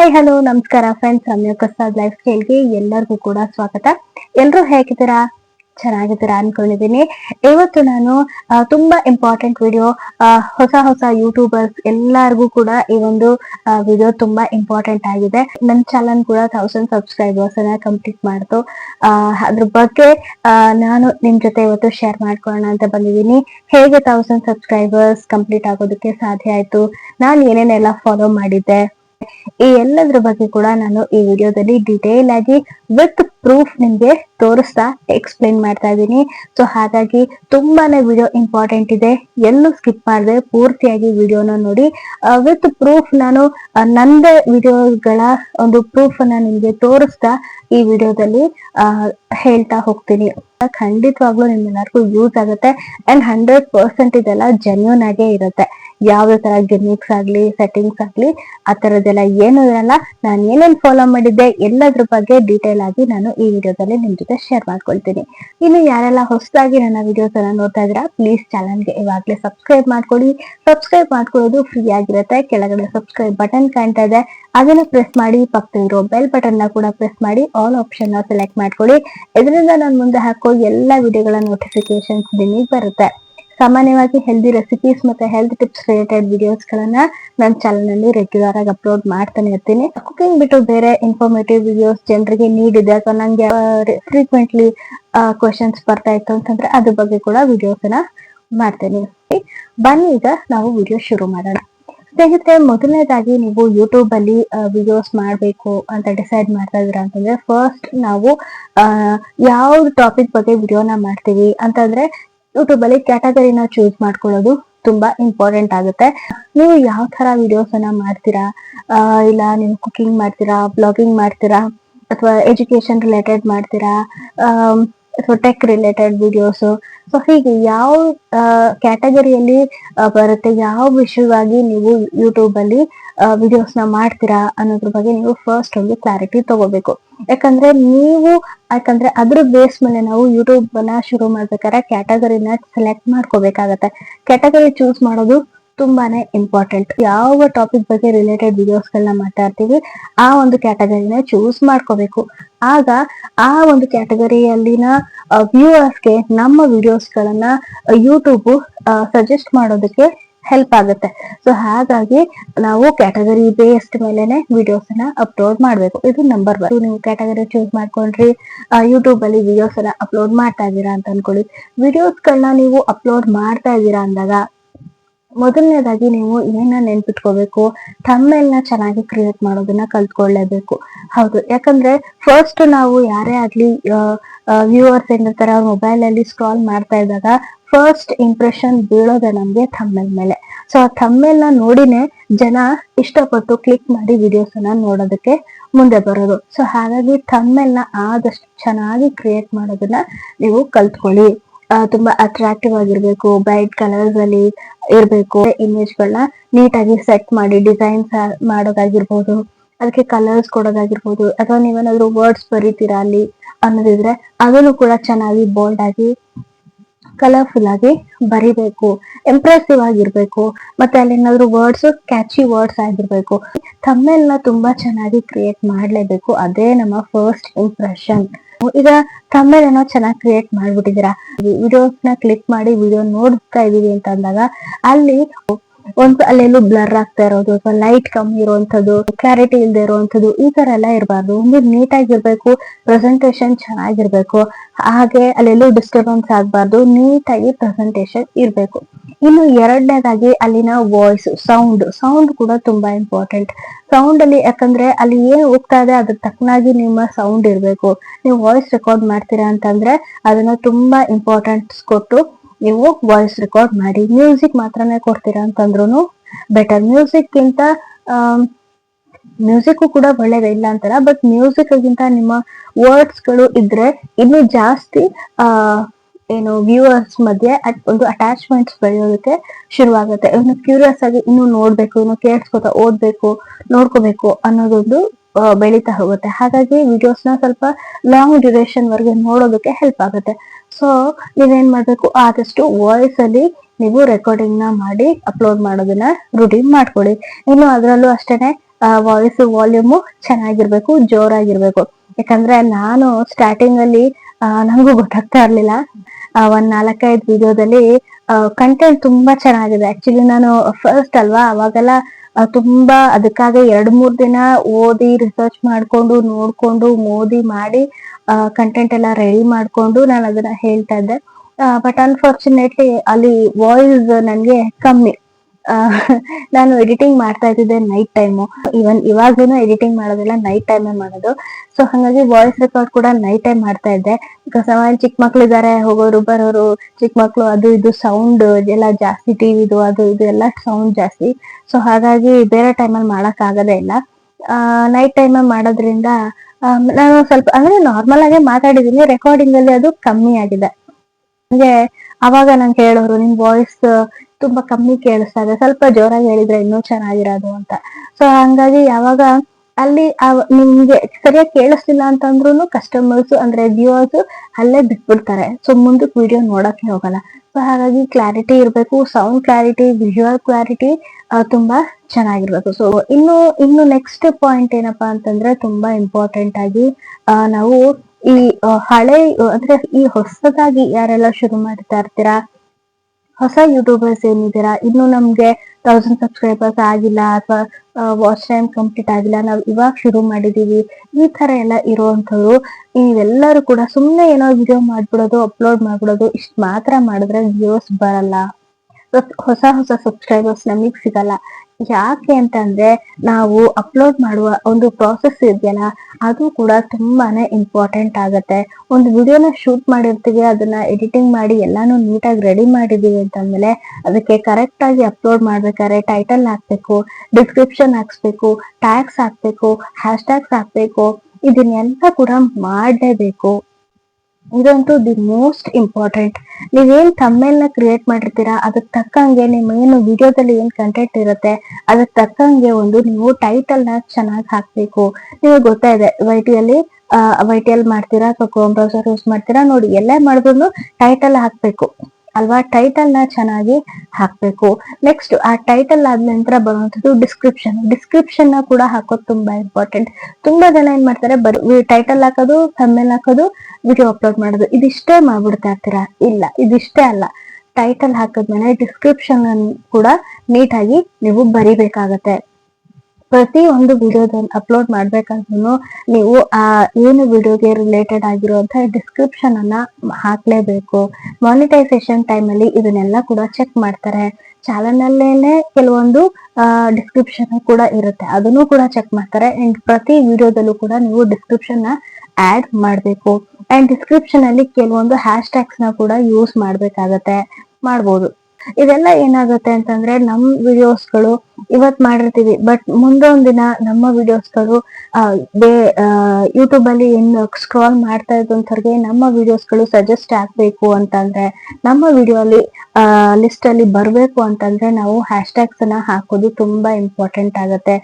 Hi hello ನಮಸ್ಕಾರ friends Ramya Prasad life ಸ್ಟೈಲ್ಗೆ ಎಲ್ಲರಿಗೂ ಕೂಡ ಸ್ವಾಗತ. ಎಲ್ಲರೂ ಹೇಗಿದ್ದೀರಾ? ಚೆನ್ನಾಗಿದ್ದೀರಾ ಅನ್ಕೊಂಡಿದ್ದೀನಿ. ಇವತ್ತು ನಾನು ತುಂಬಾ ಇಂಪಾರ್ಟೆಂಟ್ ವಿಡಿಯೋ ಹೊಸ ಹೊಸ ಯೂಟ್ಯೂಬರ್ಸ್ ಎಲ್ಲರಿಗೂ ಕೂಡ ಈ ಒಂದು ವಿಡಿಯೋ ತುಂಬಾ ಇಂಪಾರ್ಟೆಂಟ್ ಆಗಿದೆ. ನನ್ನ ಚಾನಲ್ ಕೂಡ ಥೌಸಂಡ್ ಸಬ್ಸ್ಕ್ರೈಬರ್ಸ್ ಅನ್ನ ಕಂಪ್ಲೀಟ್ ಮಾಡ್ತು ಅದ್ರ ಬಗ್ಗೆ ನಾನು ನಿಮ್ ಜೊತೆ ಇವತ್ತು ಶೇರ್ ಮಾಡ್ಕೊಳ್ಳೋಣ ಅಂತ ಬಂದಿದ್ದೀನಿ. ಹೇಗೆ ಥೌಸಂಡ್ ಸಬ್ಸ್ಕ್ರೈಬರ್ಸ್ ಕಂಪ್ಲೀಟ್ ಆಗೋದಕ್ಕೆ ಸಾಧ್ಯ ಆಯ್ತು? ನಾನು ಏನೇನೆಲ್ಲ ಫಾಲೋ ಮಾಡಿದ್ದೆ? ಈ ಎಲ್ಲದ್ರ ಬಗ್ಗೆ ಕೂಡ ನಾನು ಈ ವಿಡಿಯೋದಲ್ಲಿ ಡಿಟೇಲ್ ಆಗಿ ವಿತ್ ಪ್ರೂಫ್ ನಿಮ್ಗೆ ತೋರಿಸ್ತಾ ಎಕ್ಸ್ಪ್ಲೈನ್ ಮಾಡ್ತಾ ಇದ್ದೀನಿ. ಸೊ ಹಾಗಾಗಿ ತುಂಬಾನೇ ವಿಡಿಯೋ ಇಂಪಾರ್ಟೆಂಟ್ ಇದೆ. ಎಲ್ಲೂ ಸ್ಕಿಪ್ ಮಾಡದೆ, ಪೂರ್ತಿಯಾಗಿ ವಿಡಿಯೋನ ನೋಡಿ. ವಿತ್ ಪ್ರೂಫ್ ನಾನು ನಂದೇ ವಿಡಿಯೋಗಳ ಒಂದು ಪ್ರೂಫ್ ಅನ್ನ ನಿಮ್ಗೆ ತೋರಿಸ್ತಾ ಈ ವಿಡಿಯೋದಲ್ಲಿ ಹೇಳ್ತಾ ಹೋಗ್ತೀನಿ. ಖಂಡಿತವಾಗ್ಲೂ ನಿಮ್ಮೆಲ್ಲರಿಗೂ ಯೂಸ್ ಆಗುತ್ತೆ ಅಂಡ್ ಹಂಡ್ರೆಡ್ ಪರ್ಸೆಂಟ್ ಇದೆಲ್ಲ ಜೆನ್ಯೂನ್ ಆಗೇ ಇರುತ್ತೆ. ಯಾವ್ದೇ ತರ ಗಿಮಿಕ್ಸ್ ಆಗ್ಲಿ ಸೆಟ್ಟಿಂಗ್ಸ್ ಆಗ್ಲಿ, ಆ ತರದೆಲ್ಲ ಏನು ಇರಲ್ಲ. ನಾನು ಏನೇನ್ ಫಾಲೋ ಮಾಡಿದ್ದೆ ಎಲ್ಲದ್ರ ಬಗ್ಗೆ ಡೀಟೇಲ್ ಆಗಿ ನಾನು ಈ ವಿಡಿಯೋದಲ್ಲಿ ನಿಮ್ ಜೊತೆ ಶೇರ್ ಮಾಡ್ಕೊಳ್ತೀನಿ. ಇನ್ನು ಯಾರೆಲ್ಲ ಹೊಸದಾಗಿ ನನ್ನ ವಿಡಿಯೋಸ್ ಎಲ್ಲ ನೋಡ್ತಾ ಇದ್ರ ಪ್ಲೀಸ್ ಚಾನಲ್ಗೆ ಇವಾಗ್ಲೇ ಸಬ್ಸ್ಕ್ರೈಬ್ ಮಾಡ್ಕೊಳ್ಳಿ. ಸಬ್ಸ್ಕ್ರೈಬ್ ಮಾಡ್ಕೊಳ್ಳೋದು ಫ್ರೀ ಆಗಿರುತ್ತೆ. ಕೆಳಗಡೆ ಸಬ್ಸ್ಕ್ರೈಬ್ ಬಟನ್ ಕಾಣ್ತಾ ಇದೆ. ಅದನ್ನ ಪ್ರೆಸ್ ಮಾಡಿ ಪಕ್ಕದಲ್ಲಿರೋ ಬೆಲ್ ಬಟನ್ನ ಕೂಡ ಪ್ರೆಸ್ ಮಾಡಿ ಆಲ್ ಆಪ್ಷನ್ನ ಸೆಲೆಕ್ಟ್ ಮಾಡ್ಕೊಳ್ಳಿ. ಇದರಿಂದ ನಾನು ಮುಂದೆ ಹಾಕೋ ಎಲ್ಲ ವಿಡಿಯೋಗಳ ನೋಟಿಫಿಕೇಶನ್ಸ್ ನಿಮಗೆ ಬರುತ್ತೆ. ಸಾಮಾನ್ಯವಾಗಿ ಹೆಲ್ದಿ ರೆಸಿಪೀಸ್ ಮತ್ತೆ ಹೆಲ್ತ್ ಟಿಪ್ಸ್ ರಿಲೇಟೆಡ್ ವಿಡಿಯೋಸ್ ಗಳನ್ನ ನನ್ನ ಚಾನಲ್ನಲ್ಲಿ ರೆಗ್ಯುಲರ್ ಆಗಿ ಅಪ್ಲೋಡ್ ಮಾಡ್ತಾನೆ ಇರ್ತೀನಿ. ಕುಕಿಂಗ್ ಬಿಟ್ಟು ಬೇರೆ ಇನ್ಫಾರ್ಮೇಟಿವ್ ವಿಡಿಯೋಸ್ ಜನರಿಗೆ ಇದೆ ಅಥವಾ ನಂಗೆ ಫ್ರೀಕ್ವೆಂಟ್ಲಿ ಕ್ವಶನ್ಸ್ ಬರ್ತಾ ಇತ್ತು ಅಂತಂದ್ರೆ ಅದ್ರ ಬಗ್ಗೆ ಕೂಡ ವಿಡಿಯೋಸ್ ಮಾಡ್ತೇನೆ. ಬನ್ನಿ ಈಗ ನಾವು ವಿಡಿಯೋ ಶುರು ಮಾಡೋಣ. ಸ್ನೇಹಿತರೆ, ಮೊದಲನೇದಾಗಿ ನೀವು ಯೂಟ್ಯೂಬ್ ಅಲ್ಲಿ ವಿಡಿಯೋಸ್ ಮಾಡಬೇಕು ಅಂತ ಡಿಸೈಡ್ ಮಾಡ್ತಾ ಇದ್ರ ಅಂತಂದ್ರೆ ಫಸ್ಟ್ ನಾವು ಯಾವ ಟಾಪಿಕ್ ಬಗ್ಗೆ ವಿಡಿಯೋನ ಮಾಡ್ತೀವಿ ಅಂತಂದ್ರೆ ಯೂಟ್ಯೂಬ್ ಅಲ್ಲಿ ಕ್ಯಾಟಗರಿನ ಚೂಸ್ ಮಾಡ್ಕೊಳ್ಳೋದು ತುಂಬಾ ಇಂಪಾರ್ಟೆಂಟ್ ಆಗುತ್ತೆ. ನೀವು ಯಾವ ತರ ವಿಡಿಯೋಸ್ ಅನ್ನ ಮಾಡ್ತೀರಾ? ಇಲ್ಲ ನೀವು ಕುಕಿಂಗ್ ಮಾಡ್ತೀರಾ ಬ್ಲಾಗಿಂಗ್ ಮಾಡ್ತೀರಾ, ಅಥವಾ ಎಜುಕೇಶನ್ ರಿಲೇಟೆಡ್ ಮಾಡ್ತೀರಾ ಅಥವಾ ಟೆಕ್ ರಿಲೇಟೆಡ್ ವಿಡಿಯೋಸ್ ಸೊ ಹೀಗೆ ಯಾವ ಕ್ಯಾಟಗರಿಯಲ್ಲಿ ಬರುತ್ತೆ, ಯಾವ ವಿಷಯವಾಗಿ ನೀವು ಯೂಟ್ಯೂಬ್ ಅಲ್ಲಿ ವಿಡಿಯೋಸ್ನ ಮಾಡ್ತೀರಾ ಅನ್ನೋದ್ರ ಬಗ್ಗೆ ನೀವು ಫಸ್ಟ್ ಒಂದು ಕ್ಲಾರಿಟಿ ತಗೋಬೇಕು. ಯಾಕಂದ್ರೆ ನೀವು, ಯಾಕಂದ್ರೆ ಅದ್ರ ಬೇಸ್ ಮೇಲೆ ನಾವು ಯೂಟ್ಯೂಬ್ ಅನ್ನ ಶುರು ಮಾಡ್ಬೇಕಾದ್ರೆ ಕ್ಯಾಟಗರಿನ ಸೆಲೆಕ್ಟ್ ಮಾಡ್ಕೋಬೇಕಾಗತ್ತೆ. ಕ್ಯಾಟಗರಿ ಚೂಸ್ ಮಾಡೋದು ತುಂಬಾನೇ ಇಂಪಾರ್ಟೆಂಟ್ ಯಾವ ಟಾಪಿಕ್ ಬಗ್ಗೆ ರಿಲೇಟೆಡ್ ವಿಡಿಯೋಸ್ ಗಳನ್ನ ಮಾತಾಡ್ತೀವಿ ಆ ಒಂದು ಕ್ಯಾಟಗರಿನ ಚೂಸ್ ಮಾಡ್ಕೋಬೇಕು. ಆಗ ಆ ಒಂದು ಕ್ಯಾಟಗರಿಯಲ್ಲಿನ ವ್ಯೂವರ್ಸ್ಗೆ ನಮ್ಮ ವಿಡಿಯೋಸ್ ಗಳನ್ನ ಯೂಟ್ಯೂಬ್ ಸಜೆಸ್ಟ್ ಮಾಡೋದಕ್ಕೆ ಹೆಲ್ಪ್ ಆಗುತ್ತೆ. ಸೊ ಹಾಗಾಗಿ ನಾವು ಕ್ಯಾಟಗರಿ ಬೇಸ್ಡ್ ಮೇಲೆನೆ ವಿಡಿಯೋಸ್ ಅನ್ನ ಅಪ್ಲೋಡ್ ಮಾಡಬೇಕು. ಇದು ನಂಬರ್ ಒನ್ ನೀವು ಕ್ಯಾಟಗರಿ ಚೂಸ್ ಮಾಡ್ಕೊಂಡ್ರಿ ಯೂಟ್ಯೂಬ್ ಅಲ್ಲಿ ವಿಡಿಯೋಸ್ ಅನ್ನ ಅಪ್ಲೋಡ್ ಮಾಡ್ತಾ ಇದ್ದೀರಾ ಅಂತ ಅನ್ಕೊಳ್ಳಿ. ವಿಡಿಯೋಸ್ ಗಳನ್ನ ನೀವು ಅಪ್ಲೋಡ್ ಮಾಡ್ತಾ ಇದ್ದೀರಾ ಅಂದಾಗ, ಮೊದಲನೇದಾಗಿ ನೀವು ಏನ ನೆನ್ಪಿಟ್ಕೋಬೇಕು ತಮ್ಮೆಲ್ಲ ಚೆನ್ನಾಗಿ ಕ್ರಿಯೇಟ್ ಮಾಡೋದನ್ನ ಕಲ್ತ್ಕೊಳ್ಳೇಬೇಕು. ಹೌದು. ಯಾಕಂದ್ರೆ ಫಸ್ಟ್ ನಾವು ಯಾರೇ ಆಗ್ಲಿ ವ್ಯೂವರ್ಸ್ ಏನಿರ್ತಾರೆ ಅವ್ರ ಮೊಬೈಲ್ ಅಲ್ಲಿ ಸ್ಕ್ರಾಲ್ ಮಾಡ್ತಾ ಇದ್ದಾಗ ಫಸ್ಟ್ ಇಂಪ್ರೆಷನ್ ಬೀಳೋದೆ ನಮ್ಗೆ ಥಂಬ್ನೇಲ್ ಮೇಲೆ. ಸೊ ಆ thumbnail ನ ನೋಡಿನೇ ಜನ ಇಷ್ಟಪಟ್ಟು ಕ್ಲಿಕ್ ಮಾಡಿ ವಿಡಿಯೋಸ್ ಅನ್ನ ನೋಡೋದಕ್ಕೆ ಮುಂದೆ ಬರೋದು. ಸೊ ಹಾಗಾಗಿ thumbnail ನ ಆದಷ್ಟು ಚೆನ್ನಾಗಿ ಕ್ರಿಯೇಟ್ ಮಾಡೋದನ್ನ ನೀವು ಕಲ್ತ್ಕೊಳ್ಳಿ. ತುಂಬಾ ಅಟ್ರಾಕ್ಟಿವ್ ಆಗಿರ್ಬೇಕು ಬ್ರೈಟ್ ಕಲರ್ಸ್ ಅಲ್ಲಿ ಇರ್ಬೇಕು. ಇಮೇಜ್ ಗಳನ್ನ ನೀಟಾಗಿ ಸೆಟ್ ಮಾಡಿ ಡಿಸೈನ್ಸ್ ಮಾಡೋದಾಗಿರ್ಬೋದು, ಅದಕ್ಕೆ ಕಲರ್ಸ್ ಕೊಡೋದಾಗಿರ್ಬೋದು, ಅಥವಾ ನೀವೇನಾದ್ರು ವರ್ಡ್ಸ್ ಬರೀತೀರಾ ಅಲ್ಲಿ ಅನ್ನೋದಿದ್ರೆ, ಅದನ್ನು ಕೂಡ ಚೆನ್ನಾಗಿ ಬೋಲ್ಡ್ ಆಗಿ ಕಲರ್ಫುಲ್ ಆಗಿ ಬರಿಬೇಕು ಇಂಪ್ರೆಸಿವ್ ಆಗಿರ್ಬೇಕು, ಮತ್ತೆ ಅಲ್ಲಿ ಏನಾದ್ರು ವರ್ಡ್ಸ್ ಕ್ಯಾಚಿ ವರ್ಡ್ಸ್ ಆಗಿರ್ಬೇಕು. ತಮ್ಮೆಲ್ಲ ತುಂಬಾ ಚೆನ್ನಾಗಿ ಕ್ರಿಯೇಟ್ ಮಾಡ್ಲೇಬೇಕು. ಅದೇ ನಮ್ಮ ಫಸ್ಟ್ ಇಂಪ್ರೆಷನ್ ಈಗ thumbnail ಏನೋ ಚೆನ್ನಾಗಿ ಕ್ರಿಯೇಟ್ ಮಾಡ್ಬಿಟ್ಟಿದೀರಾ ವಿಡಿಯೋಸ್ನ ಕ್ಲಿಕ್ ಮಾಡಿ ವಿಡಿಯೋ ನೋಡ್ತಾ ಇದೀವಿ ಅಂತ ಅಂದಾಗ ಅಲ್ಲಿ ಒಂದು ಅಲ್ಲೆಲ್ಲೂ ಬ್ಲರ್ ಆಗ್ತಾ ಇರೋದು, ಅಥವಾ ಲೈಟ್ ಕಮ್ಮಿ ಇರುವಂತದ್ದು ಕ್ಲಾರಿಟಿ ಇಲ್ಲದೆ ಇರುವಂತದ್ದು ಈ ತರ ಎಲ್ಲ ಇರಬಾರ್ದು. ಒಂದು ನೀಟಾಗಿರ್ಬೇಕು ಪ್ರೆಸೆಂಟೇಶನ್ ಚೆನ್ನಾಗಿರ್ಬೇಕು. ಹಾಗೆ ಅಲ್ಲೆಲ್ಲೂ ಡಿಸ್ಟರ್ಬೆನ್ಸ್ ಆಗ್ಬಾರ್ದು ನೀಟಾಗಿ ಪ್ರೆಸೆಂಟೇಶನ್ ಇರಬೇಕು. ಇನ್ನು ಎರಡನೇದಾಗಿ ಅಲ್ಲಿನ ವಾಯ್ಸ್ ಸೌಂಡ್ ಸೌಂಡ್ ಕೂಡ ತುಂಬಾ ಇಂಪಾರ್ಟೆಂಟ್ ಸೌಂಡ್ ಅಲ್ಲಿ ಯಾಕಂದ್ರೆ ಅಲ್ಲಿ ಏನ್ ಹೋಗ್ತಾ ಇದೆ, ಅದ್ರ ತಕ್ಕನಾಗಿ ನಿಮ್ಮ ಸೌಂಡ್ ಇರಬೇಕು. ನೀವು ವಾಯ್ಸ್ ರೆಕಾರ್ಡ್ ಮಾಡ್ತೀರಾ ಅಂತಂದ್ರೆ ಅದನ್ನ ತುಂಬಾ ಇಂಪಾರ್ಟೆಂಟ್ಸ್ ಕೊಟ್ಟು ನೀವು ವಾಯ್ಸ್ ರೆಕಾರ್ಡ್ ಮಾಡಿ ಮ್ಯೂಸಿಕ್ ಮಾತ್ರನೇ ಕೊಡ್ತೀರಾ ಅಂತಂದ್ರು ಬೆಟರ್ ಮ್ಯೂಸಿಕ್ ಗಿಂತ ಮ್ಯೂಸಿಕ್ ಕೂಡ ಒಳ್ಳೇದೇ ಇಲ್ಲ ಅಂತಾರ ಬಟ್ ಮ್ಯೂಸಿಕ್ ಗಿಂತ ನಿಮ್ಮ ವರ್ಡ್ಸ್ಗಳು ಇದ್ರೆ ಇನ್ನು ಜಾಸ್ತಿ ಏನು ವ್ಯೂವರ್ಸ್ ಮಧ್ಯೆ ಒಂದು ಅಟ್ಯಾಚ್ಮೆಂಟ್ಸ್ ಬೆಳೆಯೋದಕ್ಕೆ ಶುರುವಾಗುತ್ತೆ. ಇನ್ನು ಕ್ಯೂರಿಯಸ್ ಆಗಿ ಇನ್ನು ನೋಡ್ಬೇಕು, ಇನ್ನು ಕೇಳಿಸ್ಕೊತಾ ಓದ್ಬೇಕು, ನೋಡ್ಕೋಬೇಕು ಅನ್ನೋದೊಂದು ಬೆಳೀತಾ ಹೋಗುತ್ತೆ. ಹಾಗಾಗಿ ವಿಡಿಯೋಸ್ನ ಸ್ವಲ್ಪ ಲಾಂಗ್ ಡ್ಯೂರೇಷನ್ ವರೆಗೆ ನೋಡೋದಕ್ಕೆ ಹೆಲ್ಪ್ ಆಗುತ್ತೆ. ಸೊ ನೀವೇನ್ ಮಾಡ್ಬೇಕು? ಆದಷ್ಟು ವಾಯ್ಸ್ ಅಲ್ಲಿ ನೀವು ರೆಕಾರ್ಡಿಂಗ್ನ ಮಾಡಿ ಅಪ್ಲೋಡ್ ಮಾಡೋದನ್ನ ರೂಢಿ ಮಾಡ್ಕೊಳ್ಳಿ. ಇನ್ನು ಅದರಲ್ಲೂ ಅಷ್ಟೇನೆ ವಾಯ್ಸ್ ವಾಲ್ಯೂಮು ಚೆನ್ನಾಗಿರ್ಬೇಕು, ಜೋರಾಗಿರ್ಬೇಕು. ಯಾಕಂದ್ರೆ ನಾನು ಸ್ಟಾರ್ಟಿಂಗ್ ಅಲ್ಲಿ ನನಗೂ ನಂಗೂ ಗೊತ್ತಾಗ್ತಾ ಇರ್ಲಿಲ್ಲ. ಒಂದ್ ನಾಲ್ಕೈದು ವಿಡಿಯೋದಲ್ಲಿ ಕಂಟೆಂಟ್ ತುಂಬಾ ಚೆನ್ನಾಗಿದೆ. ಆಕ್ಚುಲಿ ನಾನು ಫಸ್ಟ್ ಅಲ್ವಾ, ಅವಾಗೆಲ್ಲ ತುಂಬಾ ಅದಕ್ಕಾಗಿ ಎರಡ್ ಮೂರ್ ದಿನ ಓದಿ ರಿಸರ್ಚ್ ಮಾಡ್ಕೊಂಡು, ನೋಡ್ಕೊಂಡು ಮೋದಿ ಮಾಡಿ ಕಂಟೆಂಟ್ ಎಲ್ಲ ರೆಡಿ ಮಾಡ್ಕೊಂಡು ನಾನು ಅದನ್ನ ಹೇಳ್ತಾ ಇದ್ದೆ. ಬಟ್ ಅನ್ಫಾರ್ಚುನೇಟ್ಲಿ ಅಲ್ಲಿ ವಾಯ್ಸ್ ನನಗೆ ಕಮ್ಮಿ. ನಾನು ಎಡಿಟಿಂಗ್ ಮಾಡ್ತಾ ಇದ್ದಿದ್ದೆ ನೈಟ್ ಟೈಮು ಇವನ್ ಇವಾಗಲೂ ಎಡಿಟಿಂಗ್ ಮಾಡೋದಿಲ್ಲ ನೈಟ್ ಟೈಮೇ ಮಾಡೋದು. ಸೊ ಹಾಗಾಗಿ ವಾಯ್ಸ್ ರೆಕಾರ್ಡ್ ಕೂಡ ನೈಟ್ ಟೈಮ್ ಮಾಡ್ತಾ ಇದ್ದೆ. ಬಿಕಾಸ್ ಚಿಕ್ಕ ಮಕ್ಳು ಇದಾರೆ, ಹೋಗೋರು, ಬರೋರು, ಚಿಕ್ಕ ಮಕ್ಳು ಅದು ಇದು ಸೌಂಡ್ ಎಲ್ಲ ಜಾಸ್ತಿ ಟಿವಿದು ಅದು ಇದು ಎಲ್ಲ ಸೌಂಡ್ ಜಾಸ್ತಿ. ಸೊ ಹಾಗಾಗಿ ಬೇರೆ ಟೈಮಲ್ಲಿ ಮಾಡಕ್ ಆಗೋದೇ ಇಲ್ಲ. ನೈಟ್ ಟೈಮಲ್ಲಿ ಮಾಡೋದ್ರಿಂದ ನಾನು ಸ್ವಲ್ಪ, ಅಂದ್ರೆ ನಾರ್ಮಲ್ ಆಗಿ ಮಾತಾಡಿದೀನಿ ರೆಕಾರ್ಡಿಂಗ್ ಅಲ್ಲಿ ಅದು ಕಮ್ಮಿ ಆಗಿದೆ. ಅವಾಗ ನಂಗೆ ಹೇಳೋರು ನಿಮ್ ವಾಯ್ಸ್ ತುಂಬಾ ಕಮ್ಮಿ ಕೇಳಿಸ್ತಾ ಇದೆ. ಸ್ವಲ್ಪ ಜೋರಾಗಿ ಹೇಳಿದ್ರೆ ಇನ್ನೂ ಚೆನ್ನಾಗಿರೋದು ಅಂತ. ಸೊ ಹಂಗಾಗಿ ಯಾವಾಗ ಅಲ್ಲಿ ನಿಮ್ಗೆ ಸರಿಯಾಗಿ ಕೇಳಿಸ್ತಿಲ್ಲ ಅಂತಂದ್ರು ಕಸ್ಟಮರ್ಸ್ ಅಂದ್ರೆ ವ್ಯೂವರ್ಸ್ ಅಲ್ಲೇ ಬಿಟ್ಬಿಡ್ತಾರೆ. ಸೊ ಮುಂದಕ್ಕೆ ವಿಡಿಯೋ ನೋಡಕ್ಕೆ ಹೋಗಲ್ಲ. ಸೊ ಹಾಗಾಗಿ ಕ್ಲಾರಿಟಿ ಇರಬೇಕು. ಸೌಂಡ್ ಕ್ಲಾರಿಟಿ ವಿಜುವಲ್ ಕ್ಲಾರಿಟಿ ತುಂಬಾ ಚೆನ್ನಾಗಿರ್ಬೇಕು. ಸೊ ಇನ್ನು ಇನ್ನು ನೆಕ್ಸ್ಟ್ ಪಾಯಿಂಟ್ ಏನಪ್ಪಾ ಅಂತಂದ್ರೆ ತುಂಬಾ ಇಂಪಾರ್ಟೆಂಟ್ ಆಗಿ ನಾವು ಈ ಹಳೆ, ಅಂದ್ರೆ ಈ ಹೊಸದಾಗಿ ಯಾರೆಲ್ಲ ಶುರು ಮಾಡ್ತಾ ಇರ್ತೀರಾ ಹೊಸ ಯೂಟ್ಯೂಬರ್ಸ್ ಏನಿದ್ದೀರಾ? ಇನ್ನು ನಮ್ಗೆ ತೌಸಂಡ್ ಸಬ್ಸ್ಕ್ರೈಬರ್ಸ್ ಆಗಿಲ್ಲ ಅಥವಾ ವಾಚ್ ಟೈಮ್ ಕಂಪ್ಲೀಟ್ ಆಗಿಲ್ಲ. ನಾವು ಇವಾಗ ಶುರು ಮಾಡಿದೀವಿ. ಈ ತರ ಎಲ್ಲ ಇರುವಂತವ್ರು ನೀವೆಲ್ಲರೂ ಕೂಡ ಸುಮ್ನೆ ಏನೋ ವಿಡಿಯೋ ಮಾಡ್ಬಿಡೋದು ಅಪ್ಲೋಡ್ ಮಾಡ್ಬಿಡೋದು, ಇಷ್ಟು ಮಾತ್ರ ಮಾಡಿದ್ರೆ ವ್ಯೂಸ್ ಬರಲ್ಲ. ಹೊಸ ಹೊಸ ಸಬ್ಸ್ಕ್ರೈಬರ್ಸ್ ನಮಗ್ ಸಿಗಲ್ಲ. ಯಾಕೆ ಅಂತಂದ್ರೆ ನಾವು ಅಪ್ಲೋಡ್ ಮಾಡುವ ಒಂದು ಪ್ರಾಸೆಸ್ ಇದೆಯಲ್ಲ, ಅದು ಕೂಡ ತುಂಬಾನೇ ಇಂಪಾರ್ಟೆಂಟ್ ಆಗುತ್ತೆ. ಒಂದು ವಿಡಿಯೋನ ಶೂಟ್ ಮಾಡಿರ್ತೀವಿ, ಅದನ್ನ ಎಡಿಟಿಂಗ್ ಮಾಡಿ ಎಲ್ಲಾನು ನೀಟಾಗಿ ರೆಡಿ ಮಾಡಿದೀವಿ ಅಂತಂದ್ಮೇಲೆ ಅದಕ್ಕೆ ಕರೆಕ್ಟ್ ಆಗಿ ಅಪ್ಲೋಡ್ ಮಾಡ್ಬೇಕಾದ್ರೆ ಟೈಟಲ್ ಹಾಕ್ಬೇಕು ಡಿಸ್ಕ್ರಿಪ್ಷನ್ ಹಾಕ್ಸ್ಬೇಕು ಟ್ಯಾಗ್ಸ್ ಹಾಕ್ಬೇಕು ಹ್ಯಾಶ್ ಟ್ಯಾಗ್ಸ್ ಹಾಕ್ಬೇಕು, ಇದನ್ನೆಲ್ಲ ಕೂಡ ಮಾಡಲೇಬೇಕು. ಇದಂತೂ ದಿ ಮೋಸ್ಟ್ ಇಂಪಾರ್ಟೆಂಟ್ ನೀವೇನ್ನ ಕ್ರಿಯೇಟ್ ಮಾಡಿರ್ತೀರಾ ಅದಕ್ಕೆ ತಕ್ಕಂಗೆ ನಿಮ್ಮ ಏನು ವಿಡಿಯೋದಲ್ಲಿ ಏನ್ ಕಂಟೆಂಟ್ ಇರುತ್ತೆ ಅದಕ್ಕೆ ತಕ್ಕಂಗೆ ಒಂದು ನೀವು ಟೈಟಲ್ನ ಚೆನ್ನಾಗಿ ಹಾಕ್ಬೇಕು. ನಿಮಗೆ ಗೊತ್ತಾ ಇದೆ ವೈಟಿಯಲ್ಲಿ ವೈಟಿಯಲ್ಲಿ ಮಾಡ್ತೀರಾ, ಅಥವಾ ಕ್ರೋಮ್ ಬ್ರೌಸರ್ ಯೂಸ್ ಮಾಡ್ತೀರಾ, ನೋಡಿ ಎಲ್ಲೇ ಮಾಡಿದ್ರು ಟೈಟಲ್ ಹಾಕ್ಬೇಕು. ಅಲ್ವಾ? ಟೈಟಲ್ನ ಚೆನ್ನಾಗಿ ಹಾಕ್ಬೇಕು. ನೆಕ್ಸ್ಟ್ ಆ ಟೈಟಲ್ ಆದ ನಂತರ ಬರುವಂತದ್ದು ಡಿಸ್ಕ್ರಿಪ್ಷನ್ ಡಿಸ್ಕ್ರಿಪ್ಷನ್ನ ಕೂಡ ಹಾಕೋದು ತುಂಬಾ ಇಂಪಾರ್ಟೆಂಟ್ ತುಂಬಾ ಜನ ಏನ್ ಮಾಡ್ತಾರೆ ಟೈಟಲ್ ಹಾಕೋದು ಥಂಬ್ನೇಲ್ ಹಾಕೋದು ವಿಡಿಯೋ ಅಪ್ಲೋಡ್ ಮಾಡೋದು. ಇದಿಷ್ಟೇ ಮಾಡ್ಬಿಡ್ತಾ ಇರ್ತೀರಾ? ಇಲ್ಲ, ಇದಿಷ್ಟೇ ಅಲ್ಲ. ಟೈಟಲ್ ಹಾಕಿದ್ಮೇಲೆ ಡಿಸ್ಕ್ರಿಪ್ಷನ್ ಕೂಡ ನೀಟಾಗಿ ನೀವು ಬರಿಬೇಕಾಗತ್ತೆ. ಪ್ರತಿ ಒಂದು ವಿಡಿಯೋದಲ್ಲಿ ಅಪ್ಲೋಡ್ ಮಾಡ್ಬೇಕಾದ್ರೂ ನೀವು ಆ ಏನು ವಿಡಿಯೋಗೆ ರಿಲೇಟೆಡ್ ಆಗಿರುವಂತಹ ಡಿಸ್ಕ್ರಿಪ್ಷನ್ ಅನ್ನ ಹಾಕ್ಲೇಬೇಕು. ಮಾನಿಟೈಸೇಷನ್ ಅಲ್ಲಿ ಇದನ್ನೆಲ್ಲ ಕೂಡ ಚೆಕ್ ಮಾಡ್ತಾರೆ. ಚಾನಲ್ನಲ್ಲೇನೆ ಕೆಲವೊಂದು ಡಿಸ್ಕ್ರಿಪ್ಷನ್ ಕೂಡ ಇರುತ್ತೆ. ಅದನ್ನು ಕೂಡ ಚೆಕ್ ಮಾಡ್ತಾರೆ. ಅಂಡ್ ಪ್ರತಿ ವಿಡಿಯೋದಲ್ಲೂ ಕೂಡ ನೀವು ಡಿಸ್ಕ್ರಿಪ್ಷನ್ನ ಆಡ್ ಮಾಡಬೇಕು. ಅಂಡ್ ಡಿಸ್ಕ್ರಿಪ್ಷನ್ ಅಲ್ಲಿ ಕೆಲವೊಂದು ಹ್ಯಾಶ್ ಟ್ಯಾಗ್ಸ್ನ ಕೂಡ ಯೂಸ್ ಮಾಡ್ಬೇಕಾಗತ್ತೆ. ಮಾಡ್ಬೋದು. ಇದೆಲ್ಲ ಏನಾಗುತ್ತೆ ಅಂತಂದ್ರೆ ನಮ್ ವಿಡಿಯೋಸ್ಗಳು ಇವತ್ ಮಾಡಿರ್ತೀವಿ. ಬಟ್ ಮುಂದೊಂದ್ ದಿನ ನಮ್ಮ ವಿಡಿಯೋಸ್ಗಳು ಬೇ ಯೂಟ್ಯೂಬ್ ಅಲ್ಲಿ ಏನ್ ಸ್ಕ್ರಾಲ್ ಮಾಡ್ತಾ ಇದ್ದಂಥವ್ರಿಗೆ ನಮ್ಮ ವಿಡಿಯೋಸ್ಗಳು ಸಜೆಸ್ಟ್ ಆಗ್ಬೇಕು ಅಂತಂದ್ರೆ, ನಮ್ಮ ವಿಡಿಯೋ ಅಲ್ಲಿ ಲಿಸ್ಟ್ ಅಲ್ಲಿ ಬರ್ಬೇಕು ಅಂತಂದ್ರೆ ನಾವು ಹ್ಯಾಶ್ ಟ್ಯಾಗ್ಸ್ ಅನ್ನ ಹಾಕೋದು ತುಂಬಾ ಇಂಪಾರ್ಟೆಂಟ್ ಆಗುತ್ತೆ.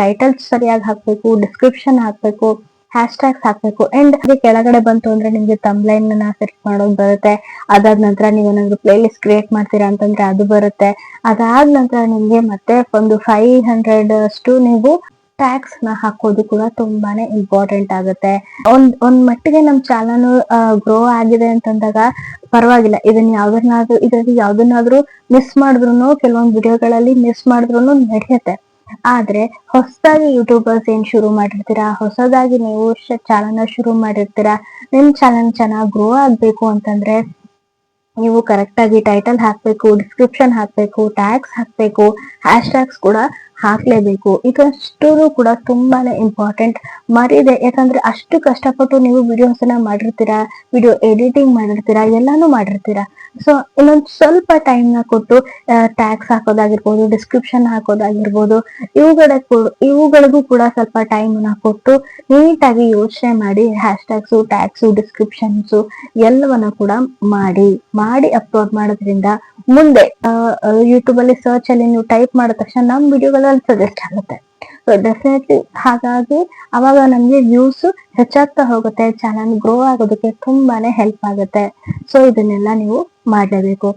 ಟೈಟಲ್ಸ್ ಸರಿಯಾಗಿ ಹಾಕ್ಬೇಕು ಡಿಸ್ಕ್ರಿಪ್ಷನ್ ಹಾಕ್ಬೇಕು. ಹ್ಯಾಶ್ ಟ್ಯಾಗ್ಸ್ ಹಾಕ್ಬೇಕು ಅಂಡ್ ಕೆಳಗಡೆ ಬಂತು ಅಂದ್ರೆ ನಿಮ್ಗೆ ತಂಬ್ಲೈನ್ನ ಸೆಟ್ ಮಾಡೋದು ಬರುತ್ತೆ. ಅದಾದ ನಂತರ ನೀವು ಏನಾದ್ರು ಪ್ಲೇ ಲಿಸ್ಟ್ ಕ್ರಿಯೇಟ್ ಮಾಡ್ತೀರಾ ಅಂತಂದ್ರೆ ಅದು ಬರುತ್ತೆ. ಅದಾದ ನಂತರ ನಿಮ್ಗೆ ಮತ್ತೆ ಒಂದು ಫೈವ್ ಹಂಡ್ರೆಡ್ ಅಷ್ಟು ನೀವು ಟ್ಯಾಕ್ಸ್ನ ಹಾಕೋದು ಕೂಡ ತುಂಬಾನೇ ಇಂಪಾರ್ಟೆಂಟ್ ಆಗುತ್ತೆ. ಒಂದ್ ಒಂದ್ ಮಟ್ಟಿಗೆ ನಮ್ ಚಾನಲ್ ಗ್ರೋ ಆಗಿದೆ ಅಂತಂದಾಗ ಪರವಾಗಿಲ್ಲ. ಇದನ್ನ ಯಾವ್ದನ್ನಾದ್ರೂ, ಇದ್ರಲ್ಲಿ ಯಾವ್ದನ್ನಾದ್ರೂ ಮಿಸ್ ಮಾಡಿದ್ರು ಕೆಲವೊಂದು ವಿಡಿಯೋಗಳಲ್ಲಿ ಮಿಸ್ ಮಾಡಿದ್ರು ನಡೆಯುತ್ತೆ. ಆದ್ರೆ ಹೊಸದಾಗಿ ಯೂಟ್ಯೂಬರ್ಸ್ ಏನ್ ಶುರು ಮಾಡಿರ್ತೀರಾ? ಹೊಸದಾಗಿ ನೀವು ಚಾನಲ್ ಶುರು ಮಾಡಿರ್ತೀರಾ? ನಿಮ್ ಚಾನಲ್ ಚೆನ್ನಾಗಿ ಗ್ರೋ ಆಗ್ಬೇಕು ಅಂತಂದ್ರೆ ನೀವು ಕರೆಕ್ಟ್ ಆಗಿ ಟೈಟಲ್ ಹಾಕ್ಬೇಕು ಡಿಸ್ಕ್ರಿಪ್ಷನ್ ಹಾಕ್ಬೇಕು ಟ್ಯಾಗ್ಸ್ ಹಾಕ್ಬೇಕು ಹ್ಯಾಶ್ ಟ್ಯಾಗ್ಸ್ ಕೂಡ ಹಾಕ್ಲೇಬೇಕು. ಇದಷ್ಟು ಕೂಡ ತುಂಬಾನೇ ಇಂಪಾರ್ಟೆಂಟ್ ಮರಿದೆ. ಯಾಕಂದ್ರೆ ಅಷ್ಟು ಕಷ್ಟಪಟ್ಟು ನೀವು ವಿಡಿಯೋಸ್ ಮಾಡಿರ್ತೀರಾ ವಿಡಿಯೋ ಎಡಿಟಿಂಗ್ ಮಾಡಿರ್ತೀರಾ, ಎಲ್ಲಾನು ಮಾಡಿರ್ತೀರಾ. ಸೊ ಇನ್ನೊಂದು ಸ್ವಲ್ಪ ಟೈಮ್ನ ಕೊಟ್ಟು ಟ್ಯಾಕ್ಸ್ ಹಾಕೋದಾಗಿರ್ಬೋದು ಡಿಸ್ಕ್ರಿಪ್ಷನ್ ಹಾಕೋದಾಗಿರ್ಬೋದು, ಇವುಗಳ ಇವುಗಳಿಗೂ ಕೂಡ ಸ್ವಲ್ಪ ಟೈಮ್ನ ಕೊಟ್ಟು ನೀಟಾಗಿ ಯೋಚನೆ ಮಾಡಿ ಹ್ಯಾಶ್ ಟ್ಯಾಗ್ಸು ಟ್ಯಾಕ್ಸು ಡಿಸ್ಕ್ರಿಪ್ಷನ್ಸ್ ಎಲ್ಲವನ್ನ ಕೂಡ ಮಾಡಿ ಮಾಡಿ ಅಪ್ಲೋಡ್ ಮಾಡೋದ್ರಿಂದ ಮುಂದೆ ಯೂಟ್ಯೂಬ್ ಅಲ್ಲಿ ಸರ್ಚ್ ಅಲ್ಲಿ ನೀವು ಟೈಪ್ ಮಾಡಿದ ತಕ್ಷಣ ನಮ್ ವಿಡಿಯೋಗಳಲ್ಲಿ ಸಜೆಸ್ಟ್ ಆಗುತ್ತೆ ಸೊ ಡೆಫಿನೆಟ್ಲಿ ಹಾಗಾಗಿ ಅವಾಗ ನಮ್ಗೆ ವ್ಯೂಸ್ ಹೆಚ್ಚಾಗ್ತಾ ಹೋಗುತ್ತೆ ಚಾನಲ್ ಗ್ರೋ ಆಗೋದಕ್ಕೆ ತುಂಬಾನೇ ಹೆಲ್ಪ್ ಆಗುತ್ತೆ. ಸೊ ಇದನ್ನೆಲ್ಲ ನೀವು ಮಾಡಲೇಬೇಕು.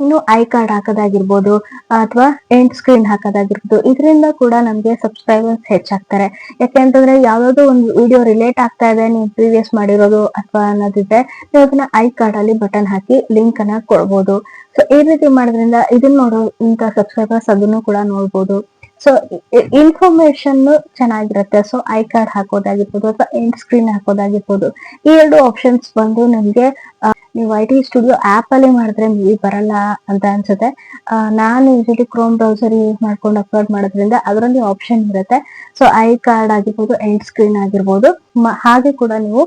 ಇನ್ನು ಐ ಕಾರ್ಡ್ ಹಾಕೋದಾಗಿರ್ಬೋದು, ಅಥವಾ ಎಂಡ್ ಸ್ಕ್ರೀನ್ ಹಾಕೋದಾಗಿರ್ಬೋದು, ಇದರಿಂದ ಕೂಡ ನಮ್ಗೆ ಸಬ್ಸ್ಕ್ರೈಬರ್ಸ್ ಹೆಚ್ಚಾಗ್ತಾರೆ. ಯಾಕೆಂತಂದ್ರೆ ಯಾವ್ದಾದ್ರು ಒಂದು ವಿಡಿಯೋ ರಿಲೇಟ್ ಆಗ್ತಾ ಇದೆ, ನೀವು ಪ್ರೀವಿಯಸ್ ಮಾಡಿರೋದು ಅಥವಾ ಅನ್ನೋದಿದ್ರೆ, ನೀವು ಅದನ್ನ ಐ ಕಾರ್ಡ್ ಅಲ್ಲಿ ಬಟನ್ ಹಾಕಿ ಲಿಂಕ್ ಅನ್ನ ಕೊಡ್ಬೋದು. ಸೊ ಈ ರೀತಿ ಮಾಡೋದ್ರಿಂದ ಇದನ್ನ ನೋಡೋ ಇಂತ ಸಬ್ಸ್ಕ್ರೈಬರ್ಸ್ ಅದನ್ನು ಕೂಡ ನೋಡ್ಬೋದು. ಸೊ ಇನ್ಫಾರ್ಮೇಶನ್ ಚೆನ್ನಾಗಿರುತ್ತೆ. ಸೊ ಐ ಕಾರ್ಡ್ ಹಾಕೋದಾಗಿರ್ಬೋದು ಅಥವಾ ಎಂಡ್ ಸ್ಕ್ರೀನ್ ಹಾಕೋದಾಗಿರ್ಬೋದು. ಈ ಎರಡು ಆಪ್ಷನ್ಸ್ ಬಂದು ನಿಮ್ಗೆ ನೀವು ಐ ಟಿ ಸ್ಟುಡಿಯೋ ಆಪ್ ಅಲ್ಲಿ ಮಾಡಿದ್ರೆ ಮೇ ಬರಲ್ಲ ಅಂತ ಅನ್ಸುತ್ತೆ. ನಾನು ಯೂಶಲಿ ಕ್ರೋಮ್ ಬ್ರೌಸರ್ ಯೂಸ್ ಮಾಡ್ಕೊಂಡು ಅಪ್ಲೋಡ್ ಮಾಡೋದ್ರಿಂದ ಅದರಲ್ಲಿ ಆಪ್ಷನ್ ಇರುತ್ತೆ. ಸೊ ಐ ಕಾರ್ಡ್ ಆಗಿರ್ಬೋದು ಎಂಡ್ ಸ್ಕ್ರೀನ್ ಆಗಿರ್ಬೋದು. ಹಾಗೆ ಕೂಡ ನೀವು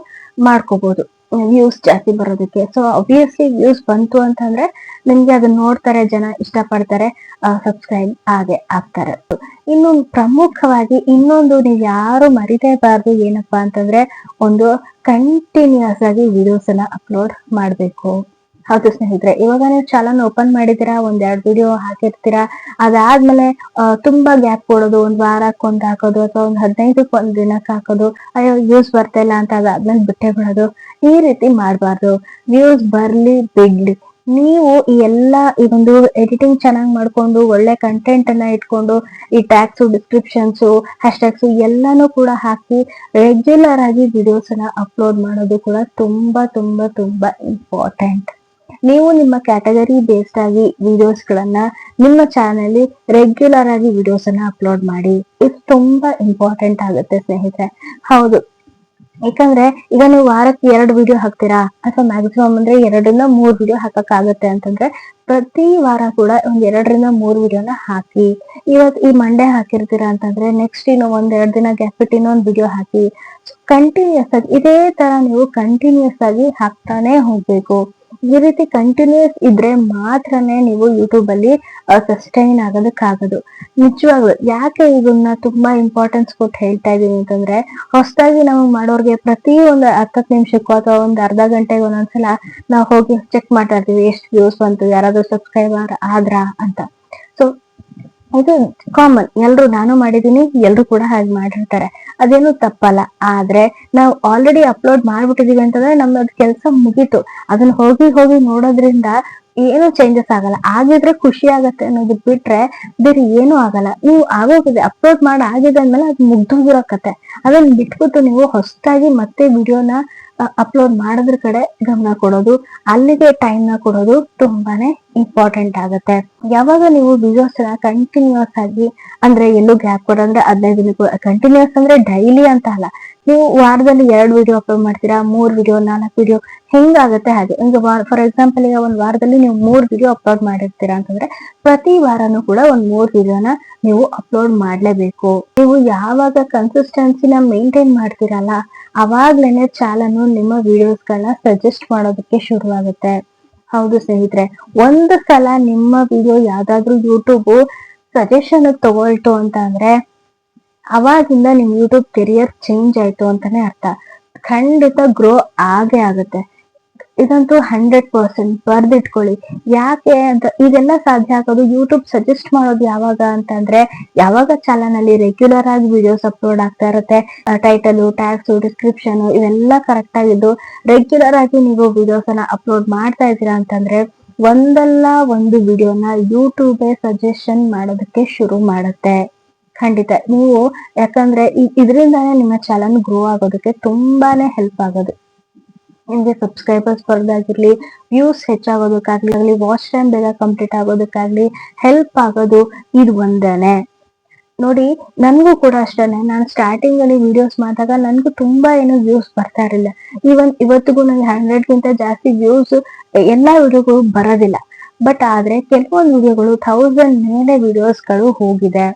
ಮಾಡ್ಕೋಬಹುದು ವ್ಯೂಸ್ ಜಾಸ್ತಿ ಬರೋದಕ್ಕೆ. ಸೊ ಅಬ್ವಿಯಸ್ಲಿ ವ್ಯೂಸ್ ಬಂತು ಅಂತಂದ್ರೆ ನಿಮ್ಗೆ ಅದನ್ನ ನೋಡ್ತಾರೆ, ಜನ ಇಷ್ಟಪಡ್ತಾರೆ ಸಬ್ಸ್ಕ್ರೈಬ್ ಹಾಗೆ ಆಗ್ತಾರೆ. ಇನ್ನು ಪ್ರಮುಖವಾಗಿ ಇನ್ನೊಂದು ನೀವು ಯಾರು ಮರಿತೇಬಾರ್ದು ಏನಪ್ಪಾ ಅಂತಂದ್ರೆ ಒಂದು ಕಂಟಿನ್ಯೂಸ್ ಆಗಿ ವಿಡಿಯೋಸ್ ಅನ್ನ ಅಪ್ಲೋಡ್ ಮಾಡ್ಬೇಕು. ಹೌದು ಸ್ನೇಹಿತರೆ, ಇವಾಗ ನೀವು ಚಾಲನ್ ಓಪನ್ ಮಾಡಿದಿರಾ ಒಂದ್ ಎರಡ್ ವಿಡಿಯೋ ಹಾಕಿರ್ತೀರಾ, ಅದಾದ್ಮೇಲೆ ತುಂಬಾ ಗ್ಯಾಪ್ ಕೊಡೋದು, ಒಂದ್ ವಾರಕ್ಕೊಂದ್ ಹಾಕೋದು, ಅಥವಾ ಒಂದ್ ಹದಿನೈದಕ್ಕೆ ಒಂದ್ ದಿನಕ್ಕೆ ಹಾಕೋದು, ಅಯ್ಯೋ ವ್ಯೂಸ್ ಬರ್ತಾ ಇಲ್ಲ ಅಂತ ಅದಾದ್ಮೇಲೆ ಬಿಟ್ಟೆ ಬಿಡೋದು, ಈ ರೀತಿ ಮಾಡಬಾರ್ದು ವ್ಯೂಸ್ ಬರ್ಲಿ, ಬಿಡ್ಲಿ. ನೀವು ಈ ಎಲ್ಲ ಒಂದು ಎಡಿಟಿಂಗ್ ಚೆನ್ನಾಗಿ ಮಾಡ್ಕೊಂಡು, ಒಳ್ಳೆ ಕಂಟೆಂಟ್ ಅನ್ನ ಇಟ್ಕೊಂಡು, ಈ ಟ್ಯಾಗ್ಸು ಡಿಸ್ಕ್ರಿಪ್ಷನ್ಸು ಹ್ಯಾಶ್ಟ್ಯಾಗ್ಸು ಎಲ್ಲಾನು ಕೂಡ ಹಾಕಿ ರೆಗ್ಯುಲರ್ ಆಗಿ ವಿಡಿಯೋಸ್ ಅನ್ನ ಅಪ್ಲೋಡ್ ಮಾಡೋದು ಕೂಡ ತುಂಬಾ ತುಂಬಾ ತುಂಬಾ ಇಂಪಾರ್ಟೆಂಟ್ ನೀವು ನಿಮ್ಮ ಕ್ಯಾಟಗರಿ ಬೇಸ್ಡ್ ಆಗಿ ವಿಡಿಯೋಸ್ ಗಳನ್ನ ನಿಮ್ಮ ಚಾನಲ್ ರೆಗ್ಯುಲರ್ ಆಗಿ ವಿಡಿಯೋಸ್ ಅನ್ನ ಅಪ್ಲೋಡ್ ಮಾಡಿ. ಇದು ತುಂಬಾ ಇಂಪಾರ್ಟೆಂಟ್ ಆಗುತ್ತೆ ಸ್ನೇಹಿತರೆ. ಹೌದು. ಯಾಕಂದ್ರೆ ಈಗ ನೀವು ವಾರಕ್ಕೆ ಎರಡು ವಿಡಿಯೋ ಹಾಕ್ತೀರಾ? ಅಥವಾ ಮ್ಯಾಕ್ಸಿಮಮ್ ಅಂದ್ರೆ ಎರಡರಿಂದ ಮೂರ್ ವಿಡಿಯೋ ಹಾಕಕ್ ಆಗುತ್ತೆ ಅಂತಂದ್ರೆ ಪ್ರತಿ ವಾರ ಕೂಡ ಒಂದ್ ಎರಡರಿಂದ ಮೂರ್ ವಿಡಿಯೋನ ಹಾಕಿ. ಇವತ್ ಈ ಮಂಡೇ ಹಾಕಿರ್ತೀರಾ ಅಂತಂದ್ರೆ ನೆಕ್ಸ್ಟ್ ಇನ್ನು ಒಂದ್ ಎರಡ್ ದಿನ ಗ್ಯಾಪ್ ಬಿಟ್ಟು ಇನ್ನೊಂದ್ ವಿಡಿಯೋ ಹಾಕಿ. ಕಂಟಿನ್ಯೂಸ್ ಆಗಿ ಇದೇ ತರ ನೀವು ಕಂಟಿನ್ಯೂಸ್ ಆಗಿ ಹಾಕ್ತಾನೆ ಹೋಗ್ಬೇಕು. ಈ ರೀತಿ ಕಂಟಿನ್ಯೂಸ್ ಇದ್ರೆ ಮಾತ್ರನೇ ನೀವು ಯೂಟ್ಯೂಬ್ ಅಲ್ಲಿ ಸಸ್ಟೈನ್ ಆಗೋದಕ್ಕಾಗೋದು. ನಿಜವಾಗ್ಲು, ಯಾಕೆ ಇದನ್ನ ತುಂಬಾ ಇಂಪಾರ್ಟೆನ್ಸ್ ಕೊಟ್ಟು ಹೇಳ್ತಾ ಇದೀನಿ ಅಂತಂದ್ರೆ, ಹೊಸದಾಗಿ ನಾವು ಮಾಡೋರ್ಗೆ ಪ್ರತಿ ಒಂದು ಹತ್ತತ್ತು ನಿಮಿಷಕ್ಕೂ ಅಥವಾ ಒಂದ್ ಅರ್ಧ ಗಂಟೆಗೆ ಒಂದೊಂದ್ಸಲ ನಾವು ಹೋಗಿ ಚೆಕ್ ಮಾಡ್ತಾ ಇರ್ತೀವಿ, ಎಷ್ಟು ವ್ಯೂಸ್ ಬಂತು, ಯಾರಾದ್ರೂ ಸಬ್ಸ್ಕ್ರೈಬರ್ ಆದ್ರಾ ಅಂತ. ಸೊ ಇದು ಕಾಮನ್ ಎಲ್ರು ನಾನು ಮಾಡಿದೀನಿ ಎಲ್ರು ಕೂಡ ಹಾಗೆ ಮಾಡಿರ್ತಾರೆ. ಅದೇನು ತಪ್ಪಲ್ಲ. ಆದ್ರೆ ನಾವು ಆಲ್ರೆಡಿ ಅಪ್ಲೋಡ್ ಮಾಡ್ಬಿಟ್ಟಿದೀವಿ ಅಂತಂದ್ರೆ ನಮ್ಮದ್ ಕೆಲಸ ಮುಗೀತು. ಅದನ್ನ ಹೋಗಿ ಹೋಗಿ ನೋಡೋದ್ರಿಂದ ಏನು ಚೇಂಜಸ್ ಆಗಲ್ಲ. ಆಗಿದ್ರೆ ಖುಷಿ ಆಗತ್ತೆ ಅನ್ನೋದು ಬಿಟ್ರೆ ಬೇರೆ ಏನು ಆಗಲ್ಲ. ನೀವು ಆಗೋಗಿದೆ ಅಪ್ಲೋಡ್ ಮಾಡಿ ಆಗಿದೆ ಅಂದ್ಮೇಲೆ ಅದು ಮುಗ್ದೋಗಿರೋ ಕತೆ. ಅದನ್ನ ಬಿಟ್ಬಿಟ್ಟು ನೀವು ಹೊಸದಾಗಿ ಮತ್ತೆ ವಿಡಿಯೋನ ಅಪ್ಲೋಡ್ ಮಾಡೋದ್ರ ಕಡೆ ಗಮನ ಕೊಡೋದು. ಅಲ್ಲಿಗೆ ಟೈಮ್ನ ಕೊಡೋದು ತುಂಬಾನೇ ಇಂಪಾರ್ಟೆಂಟ್ ಆಗುತ್ತೆ. ಯಾವಾಗ ನೀವು ವಿಡಿಯೋಸ್ ಕಂಟಿನ್ಯೂಸ್ ಆಗಿ ಅಂದ್ರೆ ಎಲ್ಲೂ ಗ್ಯಾಪ್ ಕೊಡಂದ್ರೆ ಹದಿನೈದು ದಿನಕ್ಕೂ ಕಂಟಿನ್ಯೂಸ್ ಅಂದ್ರೆ ಡೈಲಿ ಅಂತ ಅಲ್ಲ. ನೀವು ವಾರದಲ್ಲಿ ಎರಡು ವಿಡಿಯೋ ಅಪ್ಲೋಡ್ ಮಾಡ್ತೀರಾ, ಮೂರ್ ವಿಡಿಯೋ ನಾಲ್ಕು ವಿಡಿಯೋ ಹೆಂಗಾಗುತ್ತೆ ಹಾಗೆ. ಈಗ ಫಾರ್ ಎಕ್ಸಾಂಪಲ್ ಈಗ ಒಂದ್ ವಾರದಲ್ಲಿ ನೀವು ಮೂರ್ ವಿಡಿಯೋ ಅಪ್ಲೋಡ್ ಮಾಡಿರ್ತೀರಾ ಅಂತಂದ್ರೆ ಪ್ರತಿ ವಾರನೂ ಕೂಡ ಒಂದ್ ಮೂರ್ ವಿಡಿಯೋನ ನೀವು ಅಪ್ಲೋಡ್ ಮಾಡ್ಲೇಬೇಕು. ನೀವು ಯಾವಾಗ ಕನ್ಸಿಸ್ಟೆನ್ಸಿನ ಮೇಂಟೈನ್ ಮಾಡ್ತೀರಲ್ಲ ಅವಾಗ್ಲೇನೆ ಚಾಲನು ನಿಮ್ಮ ವಿಡಿಯೋಸ್ ಗಳನ್ನ ಸಜೆಸ್ಟ್ ಮಾಡೋದಕ್ಕೆ ಶುರುವಾಗುತ್ತೆ. ಹೌದು ಸ್ನೇಹಿತರೆ, ಒಂದು ಸಲ ನಿಮ್ಮ ವಿಡಿಯೋ ಯಾವ್ದಾದ್ರು ಯೂಟ್ಯೂಬ್ ಸಜೆಷನ್ ತಗೊಳ್ತು ಅಂತ ಅಂದ್ರೆ, ಅವಾಗಿಂದ ನಿಮ್ ಯೂಟ್ಯೂಬ್ ಕೆರಿಯರ್ ಚೇಂಜ್ ಆಯ್ತು ಅಂತಾನೆ ಅರ್ಥ. ಖಂಡಿತ ಗ್ರೋ ಆಗೇ ಆಗುತ್ತೆ. ಇದಂತೂ ಹಂಡ್ರೆಡ್ ಪರ್ಸೆಂಟ್ ಬರ್ದಿಟ್ಕೊಳ್ಳಿ. ಯಾಕೆ ಅಂತ ಇದೆಲ್ಲ ಸಾಧ್ಯ ಆಗೋದು ಯೂಟ್ಯೂಬ್ ಸಜೆಸ್ಟ್ ಮಾಡೋದು ಯಾವಾಗ ಅಂತಂದ್ರೆ ಯಾವಾಗ ಚಾನಲ್ ಅಲ್ಲಿ ರೆಗ್ಯುಲರ್ ಆಗಿ ವಿಡಿಯೋಸ್ ಅಪ್ಲೋಡ್ ಆಗ್ತಾ ಇರುತ್ತೆ ಟೈಟಲ್ ಟ್ಯಾಗ್ಸ್ ಡಿಸ್ಕ್ರಿಪ್ಷನ್ ಇವೆಲ್ಲ ಕರೆಕ್ಟ್ ಆಗಿದ್ದು ರೆಗ್ಯುಲರ್ ಆಗಿ ನೀವು ವಿಡಿಯೋಸ್ ಅನ್ನ ಅಪ್ಲೋಡ್ ಮಾಡ್ತಾ ಇದ್ದೀರಾ ಅಂತಂದ್ರೆ ಒಂದಲ್ಲ ಒಂದು ವಿಡಿಯೋನ ಯೂಟ್ಯೂಬೇ ಸಜೆಷನ್ ಮಾಡೋದಕ್ಕೆ ಶುರು ಮಾಡುತ್ತೆ. ಖಂಡಿತ. ನೀವು ಯಾಕಂದ್ರೆ ಇದ್ರಿಂದಾನೇ ನಿಮ್ಮ ಚಾನಲ್ ಗ್ರೋ ಆಗೋದಕ್ಕೆ ತುಂಬಾನೇ ಹೆಲ್ಪ್ ಆಗೋದು. ನಿಮ್ಗೆ ಸಬ್ಸ್ಕ್ರೈಬರ್ಸ್ ಬರೋದಾಗಿರ್ಲಿ ವ್ಯೂಸ್ ಹೆಚ್ಚಾಗೋದಕ್ಕಾಗ್ಲಿ ವಾಚ್ ಟೈಮ್ ಬೇಗ ಕಂಪ್ಲೀಟ್ ಆಗೋದಕ್ಕಾಗ್ಲಿ ಹೆಲ್ಪ್ ಆಗೋದು ಇದು ಒಂದೇನೆ. ನೋಡಿ, ನನಗೂ ಕೂಡ ಅಷ್ಟೇ ನಾನು ಸ್ಟಾರ್ಟಿಂಗ್ ಅಲ್ಲಿ ವಿಡಿಯೋಸ್ ಮಾಡಿದಾಗ ನನಗೂ ತುಂಬಾ ಏನು ವ್ಯೂಸ್ ಬರ್ತಾ ಇರಲಿಲ್ಲ. ಈವನ್ ಇವತ್ತಿಗೂ ನನಗೆ ಹಂಡ್ರೆಡ್ಗಿಂತ ಜಾಸ್ತಿ ವ್ಯೂಸ್ ಎಲ್ಲಾ ವಿಡಿಯೋಗಳು ಬರೋದಿಲ್ಲ. ಬಟ್ ಆದ್ರೆ ಕೆಲವೊಂದು ವಿಡಿಯೋಗಳು ಥೌಸಂಡ್ ಮೇಲೆ ವಿಡಿಯೋಸ್ಗಳು ಗಳು ಹೋಗಿದೆ.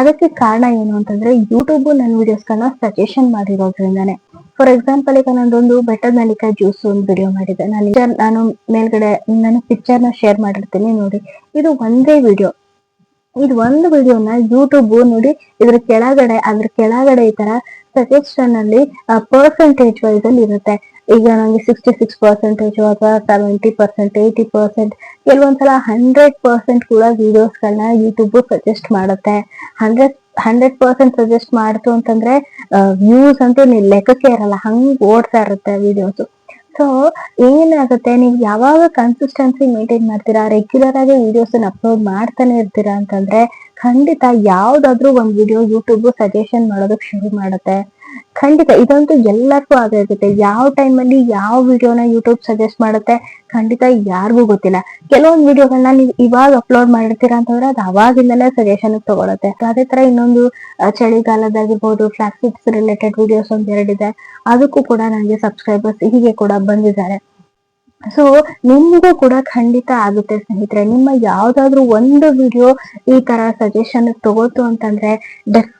ಅದಕ್ಕೆ ಕಾರಣ ಏನು ಅಂತಂದ್ರೆ ಯೂಟ್ಯೂಬ್ ನನ್ನ ವಿಡಿಯೋಸ್ಗಳನ್ನ ಸಜೆಷನ್ ಮಾಡಿರೋದ್ರಿಂದಾನೆ. ಫಾರ್ ಎಕ್ಸಾಂಪಲ್ ಈಗ ನಂದೊಂದು ಬೆಟ್ಟದ ನಲಿಕಾಯಿ ಜ್ಯೂಸ್ ಒಂದು ವಿಡಿಯೋ ಮಾಡಿದೆ. ನಾನು ನಾನು ಮೇಲ್ಗಡೆ ನನ್ನ ಪಿಕ್ಚರ್ನ ಶೇರ್ ಮಾಡಿರ್ತೀನಿ ನೋಡಿ. ಇದು ಒಂದೇ ವಿಡಿಯೋ ಇದು ಒಂದು ವಿಡಿಯೋನ ಯೂಟ್ಯೂಬ್ ನೋಡಿ ಇದ್ರ ಕೆಳಗಡೆ, ಅದ್ರ ಕೆಳಗಡೆ ಈ ತರ ಸಜೆಷನ್ ಅಲ್ಲಿ ಪರ್ಸೆಂಟೇಜ್ ವೈಸ್ ಅಲ್ಲಿ ಇರುತ್ತೆ. ಈಗ ನನಗೆ ಸಿಕ್ಸ್ಟಿ ಸಿಕ್ಸ್ ಪರ್ಸೆಂಟೇಜ್ ಅಥವಾ ಸೆವೆಂಟಿ ಪರ್ಸೆಂಟ್ ಏಯ್ಟಿ ಪರ್ಸೆಂಟ್ ಕೆಲವೊಂದ್ಸಲ ಹಂಡ್ರೆಡ್ ಪರ್ಸೆಂಟ್ ಕೂಡ ವೀಡಿಯೋಸ್ಗಳನ್ನ ಯೂಟ್ಯೂಬ್ ಸಜೆಸ್ಟ್ ಮಾಡುತ್ತೆ. ಹಂಡ್ರೆಡ್ ಹಂಡ್ರೆಡ್ ಪರ್ಸೆಂಟ್ ಸಜೆಸ್ಟ್ ಮಾಡ್ತು ಅಂತಂದ್ರೆ ವ್ಯೂಸ್ ಅಂತೂ ನೀವು ಲೆಕ್ಕಕ್ಕೆ ಇರಲ್ಲ, ಹಂಗೆ ಓಡ್ತಾ ಇರುತ್ತೆ ವಿಡಿಯೋಸ್ ಸೊ ಏನಾಗುತ್ತೆ, ನೀವು ಯಾವಾಗ ಕನ್ಸಿಸ್ಟೆನ್ಸಿ ಮೇಂಟೈನ್ ಮಾಡ್ತೀರಾ ರೆಗ್ಯುಲರ್ ಆಗಿ ವಿಡಿಯೋಸ್ ಅಪ್ಲೋಡ್ ಮಾಡ್ತಾನೆ ಇರ್ತೀರಾ ಅಂತಂದ್ರೆ, ಖಂಡಿತ ಯಾವ್ದಾದ್ರು ಒಂದ್ ವಿಡಿಯೋ ಯೂಟ್ಯೂಬ್ ಸಜೆಷನ್ ಮಾಡೋದಕ್ಕೆ ಶುರು ಮಾಡುತ್ತೆ. ಖಂಡಿತ ಇದಂತೂ ಎಲ್ಲರಿಗೂ ಆಗಿರುತ್ತೆ ಯಾವ ಟೈಮಲ್ಲಿ ಯಾವ ವಿಡಿಯೋನ ಯೂಟ್ಯೂಬ್ ಸಜೆಸ್ಟ್ ಮಾಡುತ್ತೆ ಖಂಡಿತ ಯಾರಿಗೂ ಗೊತ್ತಿಲ್ಲ. ಕೆಲವೊಂದು ವಿಡಿಯೋಗಳನ್ನ ನೀವು ಇವಾಗ ಅಪ್ಲೋಡ್ ಮಾಡಿರ್ತೀರಾ ಅಂತಂದ್ರೆ ಅದು ಅವಾಗಿಂದಲೇ ಸಜೆಷನ್ ತಗೊಳುತ್ತೆ. ಅದೇ ತರ ಇನ್ನೊಂದು ಚಳಿಗಾಲದಾಗಿರ್ಬೋದು ಫ್ಲಾಕ್ಸಿಡ್ಸ್ ರಿಲೇಟೆಡ್ ವಿಡಿಯೋಸ್ ಒಂದ್ ಎರಡಿದೆ. ಅದಕ್ಕೂ ಕೂಡ ನನಗೆ ಸಬ್ಸ್ಕ್ರೈಬರ್ಸ್ ಹೀಗೆ ಕೂಡ ಬಂದಿದ್ದಾರೆ. ಸೊ ನಿಮ್ಗೂ ಕೂಡ ಖಂಡಿತ ಆಗುತ್ತೆ ಸ್ನೇಹಿತರೆ. ನಿಮ್ಮ ಯಾವ್ದಾದ್ರು ಒಂದು ವಿಡಿಯೋ ಈ ತರ ಸಜೆಷನ್ ತಗೋತು ಅಂತಂದ್ರೆ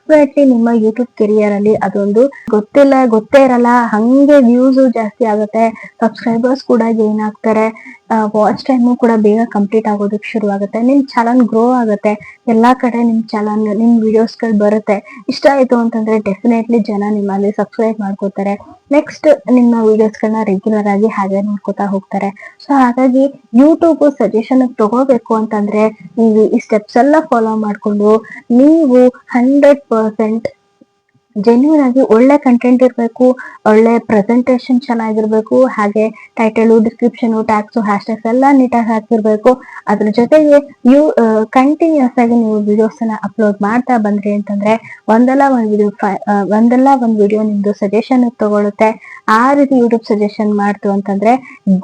ಡೆಫಿನೆಟ್ಲಿ ನಿಮ್ಮ ಯೂಟ್ಯೂಬ್ ಕೆರಿಯರ್ ಅಲ್ಲಿ ಅದೊಂದು ಗೊತ್ತಿಲ್ಲ, ಗೊತ್ತೇ ಇರಲ್ಲ, ಹಂಗೆ ವ್ಯೂಸ್ ಜಾಸ್ತಿ ಆಗುತ್ತೆ ಸಬ್ಸ್ಕ್ರೈಬರ್ಸ್ ಕೂಡ ಗೇನ್ ಆಗ್ತಾರೆ ವಾಚ್ ಟೈಮು ಕೂಡ ಬೇಗ ಕಂಪ್ಲೀಟ್ ಆಗೋದಕ್ಕೆ ಶುರು ಆಗುತ್ತೆ ನಿಮ್ ಚಾನಲ್ ಗ್ರೋ ಆಗುತ್ತೆ, ಎಲ್ಲಾ ಕಡೆ ನಿಮ್ ಚಾನಲ್ ನಿಮ್ ವಿಡಿಯೋಸ್ಗಳು ಬರುತ್ತೆ, ಇಷ್ಟ ಆಯ್ತು ಅಂತಂದ್ರೆ ಡೆಫಿನೆಟ್ಲಿ ಜನ ನಿಮ್ಮಲ್ಲಿ ಸಬ್ಸ್ಕ್ರೈಬ್ ಮಾಡ್ಕೋತಾರೆ ನೆಕ್ಸ್ಟ್ ನಿಮ್ಮ ವಿಡಿಯೋಸ್ಗಳನ್ನ ರೆಗ್ಯುಲರ್ ಆಗಿ ಹಾಗೆ ನೋಡ್ಕೋತಾ ಹೋಗ್ತಾರೆ ಸೊ ಹಾಗಾಗಿ ಯೂಟ್ಯೂಬ್ ಸಜೆಷನ್ ತಗೋಬೇಕು ಅಂತಂದ್ರೆ ನೀವು ಈ ಸ್ಟೆಪ್ಸ್ ಎಲ್ಲ ಫಾಲೋ ಮಾಡ್ಕೊಂಡು ನೀವು ಹಂಡ್ರೆಡ್ ಪರ್ಸೆಂಟ್ ಜೆನ್ಯೂನ್ ಆಗಿ ಒಳ್ಳೆ ಕಂಟೆಂಟ್ ಇರಬೇಕು, ಒಳ್ಳೆ ಪ್ರೆಸೆಂಟೇಶನ್ ಚೆನ್ನಾಗಿರ್ಬೇಕು, ಹಾಗೆ ಟೈಟಲು ಡಿಸ್ಕ್ರಿಪ್ಷನ್ ಹ್ಯಾಶ್ ಹ್ಯಾಶ್ಟ್ಯಾಗ್ಸ್ ಎಲ್ಲ ನೀಟಾಗಿ ಹಾಕಿರ್ಬೇಕು. ಅದ್ರ ಜೊತೆಗೆ ಯು ಕಂಟಿನ್ಯೂಸ್ ಆಗಿ ನೀವು ವಿಡಿಯೋಸ್ ಅನ್ನ ಅಪ್ಲೋಡ್ ಮಾಡ್ತಾ ಬಂದ್ರಿ ಅಂತಂದ್ರೆ ಒಂದಲ್ಲ ಒಂದ್ ವಿಡಿಯೋ ಒಂದಲ್ಲ ಒಂದ್ ವಿಡಿಯೋ ನಿಮ್ದು ಸಜೆಷನ್ ತಗೊಳುತ್ತೆ. ಆ ರೀತಿ ಯೂಟ್ಯೂಬ್ ಸಜೆಷನ್ ಮಾಡ್ತು ಅಂತಂದ್ರೆ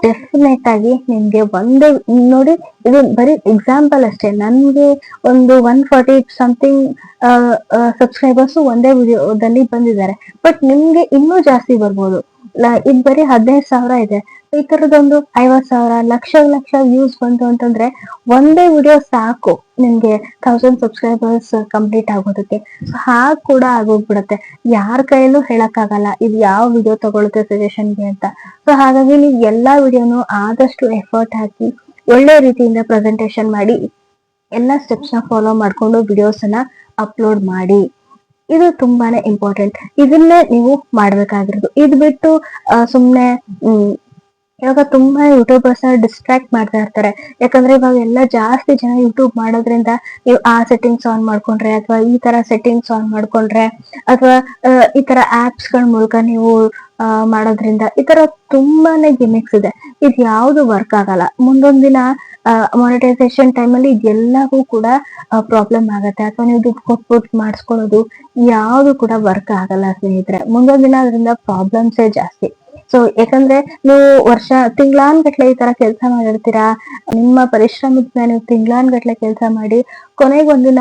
ಡೆಫಿನೆಟ್ ಆಗಿ ನಿಮ್ಗೆ ಒಂದು, ನೋಡಿ ಇದು ಬರೀ ಎಕ್ಸಾಂಪಲ್ ಅಷ್ಟೇ. ನನ್ಗೆ ಒಂದು ಒನ್ ಫಾರ್ಟಿ ಸಮಥಿಂಗ್ ಸಬ್ಸ್ಕ್ರೈಬರ್ಸ್ ಒಂದೇ ವಿಡಿಯೋದಲ್ಲಿ ಬಂದಿದ್ದಾರೆ. ಬಟ್ ನಿಮ್ಗೆ ಇನ್ನೂ ಜಾಸ್ತಿ ಬರ್ಬೋದು. ಇದು ಬರೀ ಹದಿನೈದು ಸಾವಿರ ಇದೆ. ಈ ತರದೊಂದು ಐವತ್ ಸಾವಿರ ಲಕ್ಷ ಲಕ್ಷ ವ್ಯೂಸ್ ಬಂತು ಅಂತಂದ್ರೆ ಒಂದೇ ವಿಡಿಯೋ ಸಾಕು ನಿಮ್ಗೆ ಥೌಸಂಡ್ ಸಬ್ಸ್ಕ್ರೈಬರ್ಸ್ ಕಂಪ್ಲೀಟ್ ಆಗೋದಕ್ಕೆ. ಸೊ ಹಾಗ ಕೂಡ ಆಗೋಗ್ಬಿಡತ್ತೆ. ಯಾರ ಕೈಯಲ್ಲೂ ಹೇಳಕ್ಕಾಗಲ್ಲ ಇದು ಯಾವ ವಿಡಿಯೋ ತಗೊಳುತ್ತೆ ಸಜೆಷನ್ಗೆ ಅಂತ. ಸೊ ಹಾಗಾಗಿ ನೀವು ಎಲ್ಲಾ ವಿಡಿಯೋನು ಆದಷ್ಟು ಎಫರ್ಟ್ ಹಾಕಿ ಒಳ್ಳೆ ರೀತಿಯಿಂದ ಪ್ರೆಸೆಂಟೇಶನ್ ಮಾಡಿ ಎಲ್ಲ ಸ್ಟೆಪ್ಸ್ನ ಫಾಲೋ ಮಾಡ್ಕೊಂಡು ವಿಡಿಯೋಸ್ ಅನ್ನ ಅಪ್ಲೋಡ್ ಮಾಡಿ. ಇದು ತುಂಬಾನೇ ಇಂಪಾರ್ಟೆಂಟ್ ಇದನ್ನೇ ನೀವು ಮಾಡ್ಬೇಕಾಗಿರೋದು. ಇದು ಬಿಟ್ಟು ಹ್ಮ್, ಇವಾಗ ತುಂಬಾ ಯೂಟ್ಯೂಬರ್ಸ್ ಡಿಸ್ಟ್ರಾಕ್ಟ್ ಮಾಡ್ತಾ ಇರ್ತಾರೆ. ಯಾಕಂದ್ರೆ ಇವಾಗ ಎಲ್ಲ ಜಾಸ್ತಿ ಜನ ಯೂಟ್ಯೂಬ್ ಮಾಡೋದ್ರಿಂದ ನೀವು ಆ ಸೆಟ್ಟಿಂಗ್ಸ್ ಆನ್ ಮಾಡ್ಕೊಂಡ್ರೆ ಅಥವಾ ಈ ತರ ಸೆಟ್ಟಿಂಗ್ಸ್ ಆನ್ ಮಾಡ್ಕೊಂಡ್ರೆ ಅಥವಾ ಈ ತರ ಆಪ್ಸ್ಗಳ ಮೂಲಕ ನೀವು ಮಾಡೋದ್ರಿಂದ ಈ ತರ ತುಂಬಾನೇ ಗಿಮಿಕ್ಸ್ ಇದೆ. ಇದು ಯಾವ್ದು ವರ್ಕ್ ಆಗಲ್ಲ. ಮುಂದೊಂದಿನ ದಿನ ಮಾನಿಟೈಸೇಷನ್ ಟೈಮಲ್ಲಿ ಇದೆಲ್ಲವೂ ಕೂಡ ಪ್ರಾಬ್ಲಮ್ ಆಗುತ್ತೆ. ಅಥವಾ ನೀವು ದುಡ್ಡು ಕೊಟ್ಬಿಟ್ಟು ಮಾಡಿಸ್ಕೊಳ್ಳೋದು ಯಾವುದು ಕೂಡ ವರ್ಕ್ ಆಗಲ್ಲ ಸ್ನೇಹಿತರೆ. ಮುಂದೊಂದಿನ ದಿನ ಅದರಿಂದ ಪ್ರಾಬ್ಲಮ್ಸೇ ಜಾಸ್ತಿ. ಸೊ ಯಾಕಂದ್ರೆ ನೀವು ವರ್ಷ, ತಿಂಗ್ಳಾನ್ಗಟ್ಲೆ ಈ ತರ ಕೆಲಸ ಮಾಡಿರ್ತೀರಾ? ನಿಮ್ಮ ಪರಿಶ್ರಮದ ಮೇಲೆ ತಿಂಗ್ಳಾನ್ ಗಟ್ಲೆ ಕೆಲಸ ಮಾಡಿ, ಕೊನೆಗೊಂದಿನ